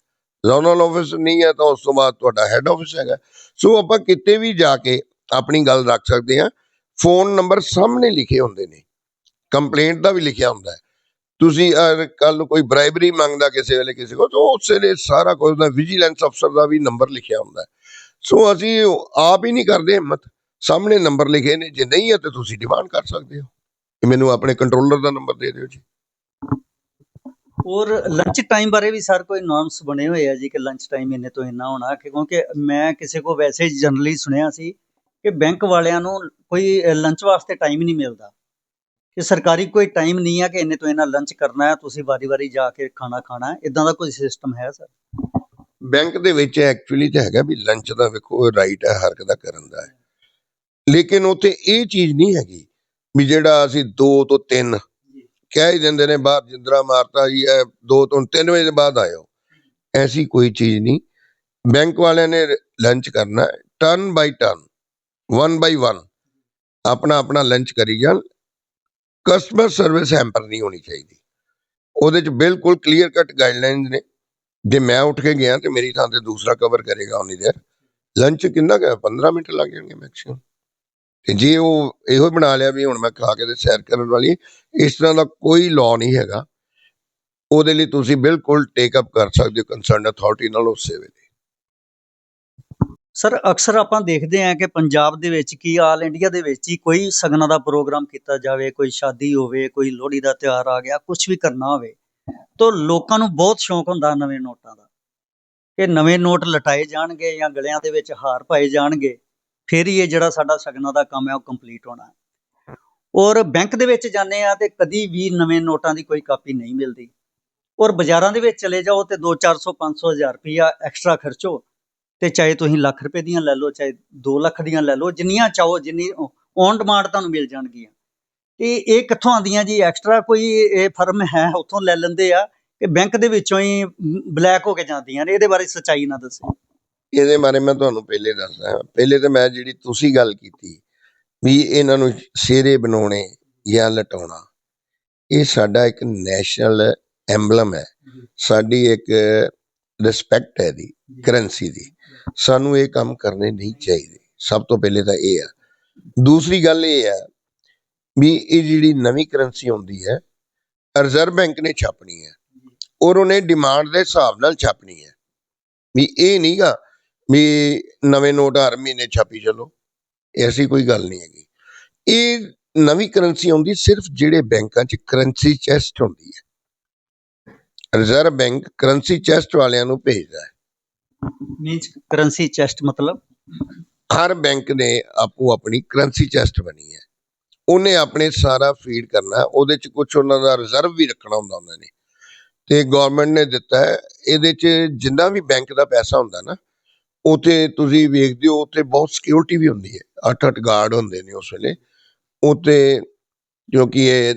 ਜ਼ੋਨਲ ਆਫਿਸ ਨਹੀਂ ਹੈ, ਤਾਂ ਉਸ ਤੋਂ ਬਾਅਦ ਤੁਹਾਡਾ ਹੈੱਡ ਆਫਿਸ ਹੈਗਾ। ਸੋ ਆਪਾਂ ਕਿਤੇ ਵੀ ਜਾ ਕੇ ਆਪਣੀ ਗੱਲ ਰੱਖ ਸਕਦੇ ਹਾਂ। ਫੋਨ ਨੰਬਰ ਸਾਹਮਣੇ ਲਿਖੇ ਹੁੰਦੇ ਨੇ। ਕੰਪਲੇਂਟ ਦਾ ਵੀ ਲਿਖਿਆ ਹੁੰਦਾ ਹੈ। ਤੁਸੀਂ ਕੱਲ ਨੂੰ ਕੋਈ ਬ੍ਰਾਈਬਰੀ ਮੰਗਦਾ ਕਿਸੇ ਵੇਲੇ ਕਿਸੇ ਕੋਲ, ਤਾਂ ਉਸੇ ਲਈ ਸਾਰਾ ਕੁਝ ਦਾ ਵਿਜੀਲੈਂਸ ਅਫਸਰ ਦਾ ਵੀ ਨੰਬਰ ਲਿਖਿਆ ਹੁੰਦਾ ਸੋ ਅਸੀਂ ਆਪ ਹੀ ਨਹੀਂ ਕਰਦੇ ਹਿੰਮਤ। ਸਾਹਮਣੇ ਨੰਬਰ ਲਿਖੇ ਨੇ। ਜੇ ਨਹੀਂ ਹੈ, ਤਾਂ ਤੁਸੀਂ ਡਿਮਾਂਡ ਕਰ ਸਕਦੇ ਹੋ। ਮੈਨੂੰ ਆਪਣੇ ਕੰਟਰੋਲਰ ਦਾ ਨੰਬਰ ਦੇ ਦਿਓ ਜੀ। ਔਰ ਲੰਚ ਟਾਈਮ ਬਾਰੇ ਵੀ ਸਰ ਕੋਈ ਨਾਰਮਸ ਬਣੇ ਹੋਏ ਆ ਜੀ ਕਿ ਲੰਚ ਟਾਈਮ ਇੰਨੇ ਤੋਂ ਇੰਨਾ ਹੋਣਾ? ਕਿਉਂਕਿ ਮੈਂ ਕਿਸੇ ਕੋ ਵੈਸੇ ਜਨਰਲੀ ਸੁਣਿਆ ਸੀ ਕਿ ਬੈਂਕ ਵਾਲਿਆਂ ਨੂੰ ਕੋਈ ਲੰਚ ਵਾਸਤੇ ਟਾਈਮ ਨਹੀਂ ਮਿਲਦਾ। ਕਿ ਸਰਕਾਰੀ ਕੋਈ ਟਾਈਮ ਨਹੀਂ ਹੈ ਕਿ ਇੰਨੇ ਤੋਂ ਇੰਨਾ ਲੰਚ ਕਰਨਾ ਹੈ ਤੁਸੀਂ ਵਾਰੀ-ਵਾਰੀ ਜਾ ਕੇ ਖਾਣਾ ਖਾਣਾ ਹੈ। ਇਦਾਂ ਦਾ ਕੋਈ ਸਿਸਟਮ ਹੈ ਸਰ ਬੈਂਕ ਦੇ ਵਿੱਚ ਐਕਚੁਅਲੀ ਤਾਂ ਹੈਗਾ ਵੀ ਲੰਚ ਦਾ ਵੇਖੋ ਰਾਈਟ ਹੈ ਹਰ ਇੱਕ ਦਾ ਕਰਨ ਦਾ ਹੈ। ਲੇਕਿਨ ਉੱਥੇ ਇਹ ਚੀਜ਼ ਨਹੀਂ ਹੈਗੀ ਵੀ ਜਿਹੜਾ ਅਸੀਂ 2 ਤੋਂ 3 ਕਹਿ ਹੀ ਦਿੰਦੇ ਨੇ ਬਾਹਰ ਜਿੰਦਰਾ ਮਾਰਤਾ ਜੀ ਇਹ 2 ਤੋਂ 3 ਵਜੇ ਦੇ ਬਾਅਦ ਆਇਓ। ਐਸੀ ਕੋਈ ਚੀਜ਼ ਨਹੀਂ। ਬੈਂਕ ਵਾਲਿਆਂ ਨੇ ਲੰਚ ਕਰਨਾ turn by turn one by one ਆਪਣਾ ਆਪਣਾ ਲੰਚ ਕਰੀ ਜਾਣ। ਕਸਟਮਰ ਸਰਵਿਸ ਹੈਂਪਰ ਨਹੀਂ ਹੋਣੀ ਚਾਹੀਦੀ। ਉਹਦੇ ਚ ਬਿਲਕੁਲ ਕਲੀਅਰ ਕੱਟ ਗਾਈਡਲਾਈਨਸ ਨੇ। ਜੇ ਮੈਂ ਉੱਠ ਕੇ ਗਿਆ ਤੇ ਮੇਰੀ ਥਾਂ ਤੇ ਦੂਸਰਾ ਕਵਰ ਕਰੇਗਾ ਉਨੀ ਦੇਰ। ਲੰਚ ਕਿੰਨਾ ਕੁ 15 ਮਿੰਟ ਲੱਗ ਜਾਣਗੇ ਮੈਕਸਿਮਮ ਤੇ ਜੇ ਉਹ ਇਹੋ ਬਣਾ ਲਿਆ ਵੀ ਹੁਣ ਮੈਂ ਖਾ ਕੇ ਤੇ ਸੈਰ ਕਰਨ ਵਾਲੀ ਇਸ ਤਰ੍ਹਾਂ ਦਾ ਕੋਈ ਲਾਅ ਨਹੀਂ ਹੈਗਾ। ਉਹਦੇ ਲਈ ਤੁਸੀਂ ਬਿਲਕੁਲ ਟੇਕ ਅਪ ਕਰ ਸਕਦੇ ਹੋ। ਕੰਸਰਨ ਅਥਾਰਟੀ ਨਾਲ ਉਸੇ ਵੇਲੇ ਸਰ, ਅਕਸਰ ਆਪਾਂ ਦੇਖਦੇ ਹਾਂ ਕਿ ਪੰਜਾਬ ਦੇ ਵਿੱਚ ਕੀ, ਆਲ ਇੰਡੀਆ ਦੇ ਵਿੱਚ ਹੀ ਕੋਈ ਸਗਨਾਂ ਦਾ ਪ੍ਰੋਗਰਾਮ ਕੀਤਾ ਜਾਵੇ, ਕੋਈ ਸ਼ਾਦੀ ਹੋਵੇ, ਕੋਈ ਲੋਹੜੀ ਦਾ ਤਿਉਹਾਰ ਆ ਗਿਆ ਕੁਝ ਵੀ ਕਰਨਾ ਹੋਵੇ, ਤਾਂ ਲੋਕਾਂ ਨੂੰ ਬਹੁਤ ਸ਼ੌਂਕ ਹੁੰਦਾ ਨਵੇਂ ਨੋਟਾਂ ਦਾ। ਕਿ ਨਵੇਂ ਨੋਟ ਲਟਾਏ ਜਾਣਗੇ ਜਾਂ ਗਲਿਆਂ ਦੇ ਵਿੱਚ ਹਾਰ ਪਾਏ ਜਾਣਗੇ, ਫਿਰ ਹੀ ਇਹ ਜਿਹੜਾ ਸਾਡਾ ਸਗਨਾਂ ਦਾ ਕੰਮ ਹੈ, ਉਹ ਕੰਪਲੀਟ ਹੋਣਾ ਔਰ ਬੈਂਕ ਦੇ ਵਿੱਚ ਜਾਂਦੇ ਆ ਤੇ ਕਦੀ ਵੀ ਨਵੇਂ ਨੋਟਾਂ ਦੀ ਕੋਈ ਕਾਪੀ ਨਹੀਂ ਮਿਲਦੀ। ਔਰ ਬਾਜ਼ਾਰਾਂ ਦੇ ਵਿੱਚ ਚਲੇ ਜਾਓ ਤੇ 2 400 500 ਹਜ਼ਾਰ ਰੁਪਇਆ ਐਕਸਟਰਾ ਖਰਚੋ ਤੇ ਚਾਹੇ ਤੁਸੀਂ ਲੱਖ ਰੁਪਏ ਦੀਆਂ ਲੈ ਲਓ ਚਾਹੇ 2 ਲੱਖ ਦੀਆਂ ਲੈ ਲਓ ਜਿੰਨੀਆਂ ਚਾਹੋ ਜਿੰਨੀ ਔਨ ਡਿਮਾਂਡ ਤੁਹਾਨੂੰ ਮਿਲ ਜਾਣਗੀਆਂ। ਤੇ ਇਹ ਕਿੱਥੋਂ ਆਉਂਦੀਆਂ ਜੀ? ਐਕਸਟਰਾ ਕੋਈ ਇਹ ਫਰਮ ਹੈ ਉੱਥੋਂ ਲੈ ਲੈਂਦੇ ਆ ਕਿ ਬੈਂਕ ਦੇ ਵਿੱਚੋਂ ਹੀ ਬਲੈਕ ਹੋ ਕੇ ਜਾਂਦੀਆਂ ਨੇ ਇਹਦੇ ਬਾਰੇ ਸੱਚਾਈ ਨਾ ਦੱਸੋ। ਇਹਦੇ ਬਾਰੇ ਮੈਂ ਤੁਹਾਨੂੰ ਪਹਿਲੇ ਦੱਸਦਾ ਪਹਿਲੇ ਤਾਂ ਮੈਂ ਜਿਹੜੀ ਤੁਸੀਂ ਗੱਲ ਕੀਤੀ ਵੀ ਇਹਨਾਂ ਨੂੰ ਸ਼ੇਰੇ ਬਣਾਉਣੇ ਜਾਂ ਲਟਾਉਣਾ ਇਹ ਸਾਡਾ ਇੱਕ ਨੈਸ਼ਨਲ ਐਮਬਲਮ ਹੈ। ਸਾਡੀ ਇੱਕ ਰਿਸਪੈਕਟ ਹੈ ਦੀ ਕਰੰਸੀ ਦੀ। ਸਾਨੂੰ ਇਹ ਕੰਮ ਕਰਨੇ ਨਹੀਂ ਚਾਹੀਦੇ। ਸਭ ਤੋਂ ਪਹਿਲੇ ਤਾਂ ਇਹ ਆ। ਦੂਸਰੀ ਗੱਲ ਇਹ ਹੈ ਵੀ ਇਹ ਜਿਹੜੀ ਨਵੀਂ ਕਰੰਸੀ ਆਉਂਦੀ ਹੈ, ਰਿਜ਼ਰਵ ਬੈਂਕ ਨੇ ਛਾਪਣੀ ਹੈ ਔਰ ਉਹਨੇ ਡਿਮਾਂਡ ਦੇ ਹਿਸਾਬ ਨਾਲ ਛਾਪਣੀ ਹੈ। ਵੀ ਇਹ ਨਹੀਂਗਾ ਵੀ ਨਵੇਂ ਨੋਟ ਹਰ ਮਹੀਨੇ ਛਾਪੀ ਚਲੋ। ਐਸੀ ਕੋਈ ਗੱਲ ਨਹੀਂ ਹੈਗੀ। ਇਹ ਨਵੀਂ ਕਰੰਸੀ ਆਉਂਦੀ ਸਿਰਫ ਜਿਹੜੇ ਬੈਂਕਾਂ 'ਚ ਕਰੰਸੀ ਚੈਸਟ ਹੁੰਦੀ ਹੈ। ਰਿਜ਼ਰਵ ਬੈਂਕ ਕਰੰਸੀ ਚੈਸਟ ਵਾਲਿਆਂ ਨੂੰ ਭੇਜਦਾ ਹੈ। ਮੀਨਸ ਕਰੰਸੀ ਚੈਸਟ ਮਤਲਬ? ਹਰ ਬੈਂਕ ਨੇ ਆਪੋ ਆਪਣੀ ਕਰੰਸੀ ਚੈਸਟ ਬਣੀ ਹੈ। ਉਹਨੇ ਆਪਣੇ ਸਾਰਾ ਫੀਡ ਕਰਨਾ, ਉਹਦੇ 'ਚ ਕੁਝ ਉਹਨਾਂ ਦਾ ਰਿਜ਼ਰਵ ਵੀ ਰੱਖਣਾ ਹੁੰਦਾ ਉਹਨਾਂ ਨੇ। ਤੇ ਗਵਰਨਮੈਂਟ ਨੇ ਦਿੱਤਾ ਹੈ, ਇਹਦੇ 'ਚ ਜਿੰਨਾ ਵੀ ਬੈਂਕ ਦਾ ਪੈਸਾ ਹੁੰਦਾ ਨਾ ਉਤੇ ਤੁਸੀਂ ਵੇਖਦੇ ਹੋ ਉਤੇ ਬਹੁਤ ਸਿਕਿਉਰਿਟੀ ਵੀ ਹੁੰਦੀ ਹੈ। ਅੱਠ ਅੱਠ ਗਾਰਡ ਹੁੰਦੇ ਨੇ ਉਸ ਵੇਲੇ। ਉਤੇ ਕਿਉਂਕਿ ਇਹ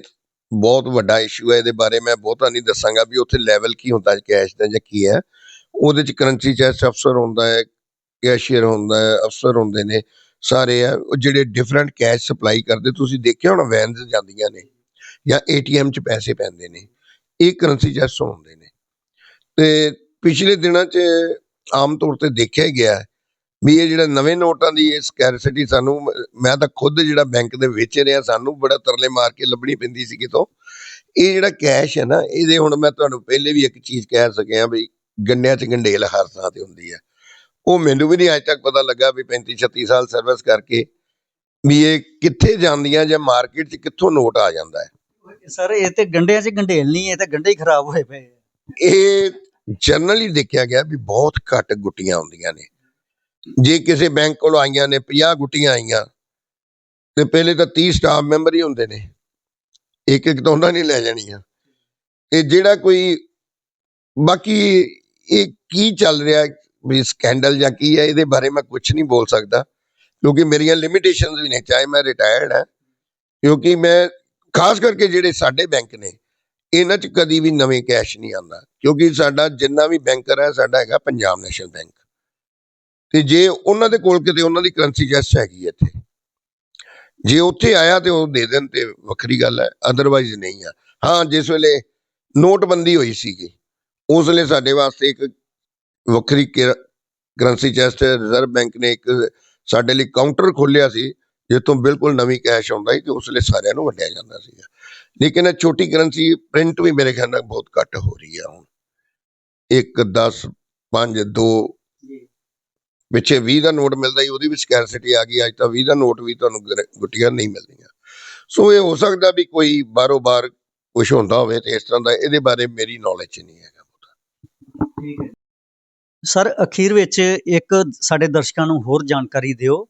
ਬਹੁਤ ਵੱਡਾ ਇਸ਼ੂ ਹੈ, ਇਹਦੇ ਬਾਰੇ ਮੈਂ ਬਹੁਤਾ ਨਹੀਂ ਦੱਸਾਂਗਾ ਵੀ ਉੱਥੇ ਲੈਵਲ ਕੀ ਹੁੰਦਾ ਕੈਸ਼ ਦਾ ਜਾਂ ਕੀ ਹੈ। ਉਹਦੇ 'ਚ ਕਰੰਸੀ ਚੈਸ ਅਫਸਰ ਹੁੰਦਾ ਹੈ ਕੈਸ਼ੀਅਰ ਹੁੰਦਾ ਹੈ, ਅਫਸਰ ਹੁੰਦੇ ਨੇ, ਸਾਰੇ ਆ, ਉਹ ਜਿਹੜੇ ਡਿਫਰੈਂਟ ਕੈਸ਼ ਸਪਲਾਈ ਕਰਦੇ, ਤੁਸੀਂ ਦੇਖਿਆ ਹੋਣਾ ਵੈਨਸ ਜਾਂਦੀਆਂ ਨੇ, ਜਾਂ ਏਟੀਐਮ 'ਚ ਪੈਸੇ ਪੈਂਦੇ ਨੇ, ਇਹ ਕਰੰਸੀ ਚੈਸ ਹੁੰਦੇ ਨੇ। ਤੇ ਪਿਛਲੇ ਦਿਨਾਂ 'ਚ ਆਮ ਤੌਰ ਤੇ ਦੇਖਿਆ ਗਿਆ ਵੀ ਇਹ ਜਿਹੜਾ ਨਵੇਂ ਨੋਟਾਂ ਦੀ ਇਹ ਸਕੈਰਸਿਟੀ ਸਾਨੂੰ, ਮੈਂ ਤਾਂ ਖੁਦ ਜਿਹੜਾ ਬੈਂਕ ਦੇ ਵਿੱਚ ਰਿਹਾ, ਸਾਨੂੰ ਬੜਾ ਤਰਲੇ ਮਾਰ ਕੇ ਲੱਭਣੀ ਪੈਂਦੀ ਸੀ ਕਿਤੋਂ। ਇਹ ਜਿਹੜਾ ਕੈਸ਼ ਹੈ ਨਾ, ਇਹਦੇ ਹੁਣ ਮੈਂ ਤੁਹਾਨੂੰ ਪਹਿਲੇ ਵੀ ਇੱਕ ਚੀਜ਼ ਕਹਿ ਸਕਿਆ ਵੀ ਗੰਡਿਆਂ 'ਚ ਗੰਡੇਲ ਹਰ ਥਾਂ ਤੇ ਹੁੰਦੀ ਹੈ। ਉਹ ਮੈਨੂੰ ਵੀ ਨਹੀਂ ਅਜੇ ਤੱਕ ਪਤਾ ਲੱਗਾ ਵੀ 35 36 ਸਾਲ ਸਰਵਿਸ ਕਰਕੇ ਵੀ ਇਹ ਕਿੱਥੇ ਜਾਂਦੀਆਂ ਜਾਂ ਮਾਰਕੀਟ 'ਚ ਕਿੱਥੋਂ ਨੋਟ ਆ ਜਾਂਦਾ ਹੈ। ਸਰ ਇਹ ਤੇ ਗੰਡਿਆਂ 'ਚ ਗੰਡੇਲ ਨਹੀਂ ਇਹ ਤਾਂ ਗੰਡੇ ਹੀ ਖਰਾਬ ਹੋਏ ਪਏ। ਇਹ ਜਨਰਲੀ ਦੇਖਿਆ ਗਿਆ ਵੀ ਬਹੁਤ ਘੱਟ ਗੁੱਟੀਆਂ ਹੁੰਦੀਆਂ ਨੇ। ਜੇ ਕਿਸੇ ਬੈਂਕ ਕੋਲ ਆਈਆਂ ਨੇ 50 ਗੁੱਟੀਆਂ ਆਈਆਂ ਤੇ ਪਹਿਲੇ ਤਾਂ 30 ਸਟਾਫ ਮੈਂਬਰ ਹੀ ਹੁੰਦੇ ਨੇ। ਇੱਕ ਇੱਕ ਤਾਂ ਉਹਨਾਂ ਨੇ ਲੈ ਜਾਣੀਆਂ। ਤੇ ਜਿਹੜਾ ਕੋਈ ਬਾਕੀ ਇਹ ਕੀ ਚੱਲ ਰਿਹਾ ਵੀ ਸਕੈਂਡਲ ਜਾਂ ਕੀ ਹੈ? ਇਹਦੇ ਬਾਰੇ ਮੈਂ ਕੁਝ ਨਹੀਂ ਬੋਲ ਸਕਦਾ। ਕਿਉਂਕਿ ਮੇਰੀਆਂ ਲਿਮਿਟੇਸ਼ਨਸ ਵੀ ਨੇ, ਚਾਹੇ ਮੈਂ ਰਿਟਾਇਰਡ ਹਾਂ। ਕਿਉਂਕਿ ਮੈਂ, ਖਾਸ ਕਰਕੇ ਜਿਹੜੇ ਸਾਡੇ ਬੈਂਕ ਨੇ, ਇਹਨਾਂ 'ਚ ਕਦੀ ਵੀ ਨਵੇਂ ਕੈਸ਼ ਨਹੀਂ ਆਉਂਦਾ। ਕਿਉਂਕਿ ਸਾਡਾ ਜਿੰਨਾ ਵੀ ਬੈਂਕਰ ਹੈ, ਸਾਡਾ ਹੈਗਾ ਪੰਜਾਬ ਨੈਸ਼ਨਲ ਬੈਂਕ ਤੇ ਜੇ ਉਹਨਾਂ ਦੇ ਕੋਲ ਕਿਤੇ ਉਹਨਾਂ ਦੀ ਕਰੰਸੀ ਜੈਸ ਹੈਗੀ ਇੱਥੇ। ਜੇ ਉੱਥੇ ਆਇਆ ਤੇ ਉਹ ਦੇ ਦੇਣ ਤੇ ਵੱਖਰੀ ਗੱਲ ਹੈ ਅਦਰਵਾਈਜ਼ ਨਹੀਂ ਆ। ਹਾਂ, ਜਿਸ ਵੇਲੇ ਨੋਟਬੰਦੀ ਹੋਈ ਸੀਗੀ ਉਸ ਵੇਲੇ ਸਾਡੇ ਵਾਸਤੇ ਇੱਕ ਵੱਖਰੀ ਕਰੰਸੀ ਚੈਸਟ ਰਿਜ਼ਰਵ ਬੈਂਕ ਨੇ ਇੱਕ ਸਾਡੇ ਲਈ ਕਾਊਂਟਰ ਖੋਲਿਆ ਸੀ ਜਿੱਥੋਂ ਬਿਲਕੁਲ ਨਵੀਂ ਕੈਸ਼ ਆਉਂਦਾ ਸੀ ਤੇ ਉਸ ਵੇਲੇ ਸਾਰਿਆਂ ਨੂੰ ਵੰਡਿਆ ਜਾਂਦਾ ਸੀਗਾ। ਲੇਕਿਨ ਇਹ ਛੋਟੀ ਕਰੰਸੀ ਪ੍ਰਿੰਟ ਵੀ ਮੇਰੇ ਖਿਆਲ ਨਾਲ ਬਹੁਤ ਘੱਟ ਹੋ ਰਹੀ ਆ ਹੁਣ। 1 10 5 2 ਪਿੱਛੇ 20 ਦਾ ਨੋਟ ਮਿਲਦਾ ਸੀ ਉਹਦੀ ਵੀ ਸਕੈਰਸਿਟੀ ਆ ਗਈ ਅੱਜ ਤਾਂ 20 ਦਾ ਨੋਟ ਵੀ ਤੁਹਾਨੂੰ ਗੁੱਟੀਆਂ ਨਹੀਂ ਮਿਲਦੀਆਂ। ਸੋ ਇਹ ਹੋ ਸਕਦਾ ਵੀ ਕੋਈ ਬਾਰੋ ਬਾਰ ਕੁਝ ਹੁੰਦਾ ਹੋਵੇ ਤੇ ਇਸ ਤਰ੍ਹਾਂ ਦਾ ਇਹਦੇ ਬਾਰੇ ਮੇਰੀ ਨੌਲੇਜ ਨਹੀਂ ਹੈਗਾ ਸਰ, ਅਖੀਰ ਵਿੱਚ ਇੱਕ ਸਾਡੇ ਦਰਸ਼ਕਾਂ ਨੂੰ ਹੋਰ ਜਾਣਕਾਰੀ ਦਿਓ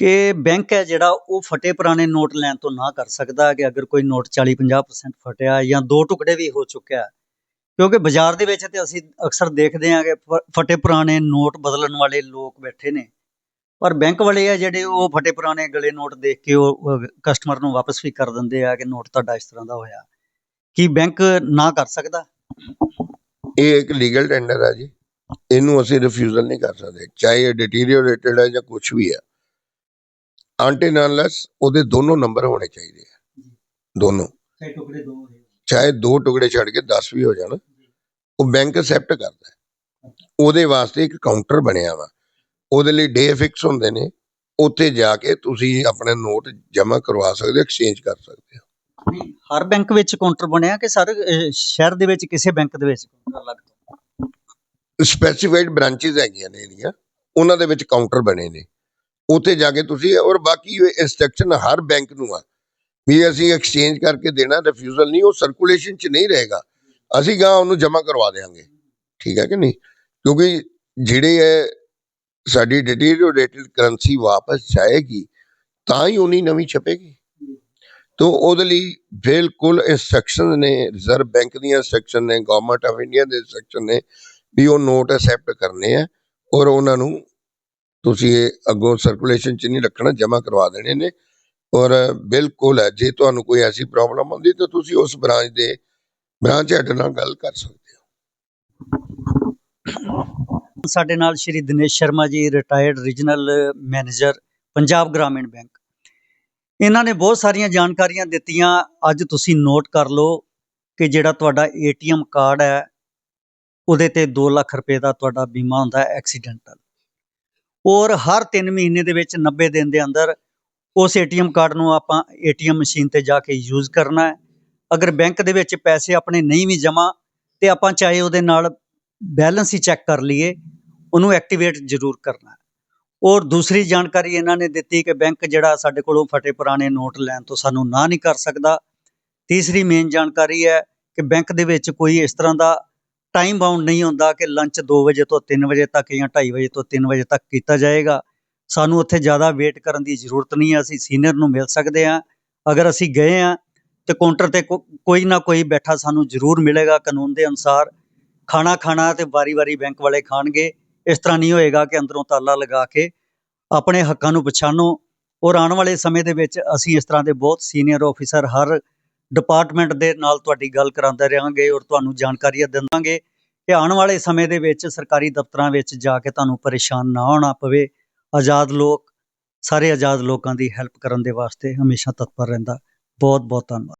ਕਿ ਬੈਂਕ ਹੈ ਜਿਹੜਾ ਉਹ ਫਟੇ ਪੁਰਾਣੇ ਨੋਟ ਲੈਣ ਤੋਂ ਨਾ ਕਰ ਸਕਦਾ ਕਿ ਅਗਰ ਕੋਈ ਨੋਟ 40-50% ਫਟਿਆ ਜਾਂ ਦੋ ਟੁਕੜੇ ਵੀ ਹੋ ਚੁੱਕਿਆ ਕਿਉਂਕਿ ਬਾਜ਼ਾਰ ਦੇ ਵਿੱਚ ਤੇ ਅਸੀਂ ਅਕਸਰ ਦੇਖਦੇ ਹਾਂ ਕਿ ਫਟੇ ਪੁਰਾਣੇ ਨੋਟ ਬਦਲਣ ਵਾਲੇ ਲੋਕ ਬੈਠੇ ਨੇ। ਪਰ ਬੈਂਕ ਵਾਲੇ ਆ ਜਿਹੜੇ ਉਹ ਫਟੇ ਪੁਰਾਣੇ ਗਲੇ ਨੋਟ ਦੇਖ ਕੇ ਉਹ ਕਸਟਮਰ ਨੂੰ ਵਾਪਸ ਵੀ ਕਰ ਦਿੰਦੇ ਆ ਕਿ ਨੋਟ ਤੁਹਾਡਾ ਇਸ ਤਰ੍ਹਾਂ ਦਾ ਹੋਇਆ। ਕੀ ਬੈਂਕ ਨਾ ਕਰ ਸਕਦਾ? ਇਹ ਇੱਕ ਲੀਗਲ ਟੈਂਡਰ ਹੈ ਜੀ। ਇਹਨੂੰ ਅਸੀਂ ਰਿਫਿਊਜ਼ਲ ਨਹੀਂ ਕਰ ਸਕਦੇ। ਚਾਹੇ ਇਹ ਡਿਟੀਰੀਓਰੇਟਡ ਹੈ ਜਾਂ ਕੁਝ ਵੀ ਹੈ ਅਨਲੈਸ ਉਹਦੇ ਦੋਨੋਂ ਨੰਬਰ ਹੋਣੇ ਚਾਹੀਦੇ ਆ। ਦੋਨੋਂ। ਚਾਹੇ ਟੁਕੜੇ ਦੋ ਹੋਏ ਚਾਹੇ ਦੋ ਟੁਕੜੇ ਛੱਡ ਕੇ 10 ਵੀ ਹੋ ਜਾਣ ਉਹ ਬੈਂਕ ਅਸੈਪਟ ਕਰਦਾ। ਉਹਦੇ ਵਾਸਤੇ ਇੱਕ ਕਾਊਂਟਰ ਬਣਿਆ ਵਾ। ਉਹਦੇ ਲਈ ਡੇ ਫਿਕਸ ਹੁੰਦੇ ਨੇ। ਉੱਥੇ ਜਾ ਕੇ ਤੁਸੀਂ ਆਪਣੇ ਨੋਟ ਜਮ੍ਹਾਂ ਕਰਵਾ ਸਕਦੇ ਹੋ ਐਕਸਚੇਂਜ ਕਰ ਸਕਦੇ ਹੋ। ਨਹੀਂ, ਹਰ ਬੈਂਕ ਵਿੱਚ ਕਾਊਂਟਰ ਬਣਿਆ ਕਿ ਸਰ ਅਹ, ਸ਼ਹਿਰ ਦੇ ਵਿੱਚ ਕਿਸੇ ਬੈਂਕ ਦੇ ਵਿੱਚ ਕਾਊਂਟਰ ਅਲੱਗ ਤੋਂ ਸਪੈਸੀਫਾਈਡ ਬ੍ਰਾਂਚੇਸ ਹੈਗੀਆਂ ਨੇ ਇਹਦੀਆਂ ਉਹਨਾਂ ਦੇ ਵਿੱਚ ਕਾਊਂਟਰ ਬਣੇ ਨੇ। ਉੱਥੇ ਜਾ ਕੇ ਤੁਸੀਂ ਔਰ ਬਾਕੀ ਇਨਸਟਰਕਸ਼ਨ ਹਰ ਬੈਂਕ ਨੂੰ ਆ। ਵੀ ਅਸੀਂ ਐਕਸਚੇਂਜ ਕਰਕੇ ਦੇਣਾ ਰਿਫਿਊਜ਼ਲ ਨਹੀਂ ਉਹ ਸਰਕੂਲੇਸ਼ਨ 'ਚ ਨਹੀਂ ਰਹੇਗਾ। ਅਸੀਂ ਗਾਂ ਉਹਨੂੰ ਜਮ੍ਹਾਂ ਕਰਵਾ ਦੇਵਾਂਗੇ ਠੀਕ ਹੈ ਕਿ ਨਹੀਂ? ਕਿਉਂਕਿ ਜਿਹੜੇ ਹੈ ਸਾਡੀ ਡਿਟੀਰੀਓਰੇਟਡ ਕਰੰਸੀ ਵਾਪਸ ਜਾਏਗੀ ਤਾਂ ਹੀ ਉਨੀ ਨਵੀਂ ਛਪੇਗੀ। ਤੋ ਉਹਦੇ ਲਈ ਬਿਲਕੁਲ ਇਹ ਸੈਕਸ਼ਨ ਨੇ ਰਿਜ਼ਰਵ ਬੈਂਕ ਦੀਆਂ ਇਨਸਟਰਕਸ਼ਨ ਨੇ ਗਵਰਨਮੈਂਟ ਆਫ ਇੰਡੀਆ ਦੇ ਇਨਸਟਰਕਸ਼ਨ ਨੇ ਵੀ ਉਹ ਨੋਟ ਅਸੈਪਟ ਕਰਨੇ ਆ ਔਰ ਉਹਨਾਂ ਨੂੰ ਤੁਸੀਂ ਇਹ ਅੱਗੋਂ ਸਰਕੂਲੇਸ਼ਨ 'ਚ ਨਹੀਂ ਰੱਖਣਾ, ਜਮ੍ਹਾਂ ਕਰਵਾ ਦੇਣੇ ਨੇ ਔਰ ਬਿਲਕੁਲ ਹੈ, ਜੇ ਤੁਹਾਨੂੰ ਕੋਈ ਐਸੀ ਪ੍ਰੋਬਲਮ ਆਉਂਦੀ ਤਾਂ ਤੁਸੀਂ ਉਸ ਬ੍ਰਾਂਚ ਦੇ ਬ੍ਰਾਂਚ ਹੈਡ ਨਾਲ ਗੱਲ ਕਰ ਸਕਦੇ ਹੋ। ਸਾਡੇ ਨਾਲ Shri Dinesh Sharma ji retired regional manager Punjab Gramin bank. ਇਹਨਾਂ ਨੇ ਬਹੁਤ ਸਾਰੀਆਂ ਜਾਣਕਾਰੀਆਂ ਦਿੱਤੀਆਂ। ਅੱਜ ਤੁਸੀਂ ਨੋਟ ਕਰ ਲਓ ਕਿ ਜਿਹੜਾ ਤੁਹਾਡਾ ਏਟੀਐਮ ਕਾਰਡ ਹੈ, ਉਹਦੇ ਤੇ 2 ਲੱਖ ਰੁਪਏ ਦਾ ਤੁਹਾਡਾ ਬੀਮਾ ਹੁੰਦਾ ਹੈ ਐਕਸੀਡੈਂਟਲ ਔਰ ਹਰ 3 ਮਹੀਨੇ ਦੇ ਵਿੱਚ 90 ਦਿਨ ਦੇ ਅੰਦਰ ਉਸ ਏਟੀਐਮ ਕਾਰਡ ਨੂੰ ਆਪਾਂ ਏਟੀਐਮ ਮਸ਼ੀਨ ਤੇ ਜਾ ਕੇ ਯੂਜ਼ ਕਰਨਾ ਹੈ। ਅਗਰ ਬੈਂਕ ਦੇ ਵਿੱਚ ਪੈਸੇ ਆਪਣੇ ਨਹੀਂ ਵੀ ਜਮ੍ਹਾਂ ਤੇ ਆਪਾਂ ਚਾਹੇ ਉਹਦੇ ਨਾਲ ਬੈਲੈਂਸ ਹੀ ਚੈੱਕ ਕਰ ਲਈਏ, ਉਹਨੂੰ ਐਕਟੀਵੇਟ ਜ਼ਰੂਰ ਕਰਨਾ ਹੈ। ਔਰ ਦੂਸਰੀ ਜਾਣਕਾਰੀ ਇਹਨਾਂ ਨੇ ਦਿੱਤੀ ਕਿ ਬੈਂਕ ਜਿਹੜਾ ਸਾਡੇ ਕੋਲੋਂ ਫਟੇ ਪੁਰਾਣੇ ਨੋਟ ਲੈਣ ਤੋਂ ਸਾਨੂੰ ਨਾ ਨਹੀਂ ਕਰ ਸਕਦਾ। ਤੀਸਰੀ ਮੇਨ ਜਾਣਕਾਰੀ ਹੈ ਕਿ ਬੈਂਕ ਦੇ ਵਿੱਚ ਕੋਈ ਇਸ ਤਰ੍ਹਾਂ ਦਾ ਟਾਈਮ ਬਾਉਂਡ ਨਹੀਂ ਹੁੰਦਾ ਕਿ ਲੰਚ 2 ਵਜੇ ਤੋਂ 3 ਵਜੇ ਤੱਕ ਜਾਂ 2:30 ਵਜੇ ਤੋਂ 3 ਵਜੇ ਤੱਕ ਕੀਤਾ ਜਾਏਗਾ। ਸਾਨੂੰ ਉੱਥੇ ਜ਼ਿਆਦਾ ਵੇਟ ਕਰਨ ਦੀ ਜ਼ਰੂਰਤ ਨਹੀਂ ਹੈ। ਅਸੀਂ ਸੀਨੀਅਰ ਨੂੰ ਮਿਲ ਸਕਦੇ ਹਾਂ। ਅਗਰ ਅਸੀਂ ਗਏ ਹਾਂ ਤੇ ਕਾਊਂਟਰ ਤੇ ਕੋਈ ਨਾ ਕੋਈ ਬੈਠਾ ਸਾਨੂੰ ਜ਼ਰੂਰ ਮਿਲੇਗਾ ਕਾਨੂੰਨ ਦੇ ਅਨੁਸਾਰ। ਖਾਣਾ ਖਾਣਾ ਤੇ ਵਾਰੀ-ਵਾਰੀ ਬੈਂਕ ਵਾਲੇ ਖਾਣਗੇ। ਇਸ ਤਰ੍ਹਾਂ ਨਹੀਂ ਹੋਏਗਾ ਕਿ ਅੰਦਰੋਂ ਤਾਲਾ ਲਗਾ ਕੇ ਆਪਣੇ ਹੱਕਾਂ ਨੂੰ ਪਛਾਣੋ। ਔਰ ਆਉਣ ਵਾਲੇ ਸਮੇਂ ਦੇ ਵਿੱਚ ਅਸੀਂ ਇਸ ਤਰ੍ਹਾਂ ਦੇ ਬਹੁਤ ਸੀਨੀਅਰ ਆਫੀਸਰ ਹਰ ਡਿਪਾਰਟਮੈਂਟ ਦੇ ਨਾਲ ਤੁਹਾਡੀ ਗੱਲ ਕਰਾਉਂਦੇ ਰਹਾਂਗੇ ਔਰ ਤੁਹਾਨੂੰ ਜਾਣਕਾਰੀਆਂ ਦਿੰਦਾਂਗੇ ਕਿ ਆਉਣ ਵਾਲੇ ਸਮੇਂ ਦੇ ਵਿੱਚ ਸਰਕਾਰੀ ਦਫ਼ਤਰਾਂ ਵਿੱਚ ਜਾ ਕੇ ਤੁਹਾਨੂੰ ਪਰੇਸ਼ਾਨ ਨਾ ਹੋਣਾ ਪਵੇ। ਆਜ਼ਾਦ ਲੋਕ, ਸਾਰੇ ਆਜ਼ਾਦ ਲੋਕਾਂ ਦੀ ਹੈਲਪ ਕਰਨ ਦੇ ਵਾਸਤੇ ਹਮੇਸ਼ਾ ਤਤਪਰ ਰਹਿੰਦਾ। ਬਹੁਤ ਬਹੁਤ ਧੰਨਵਾਦ।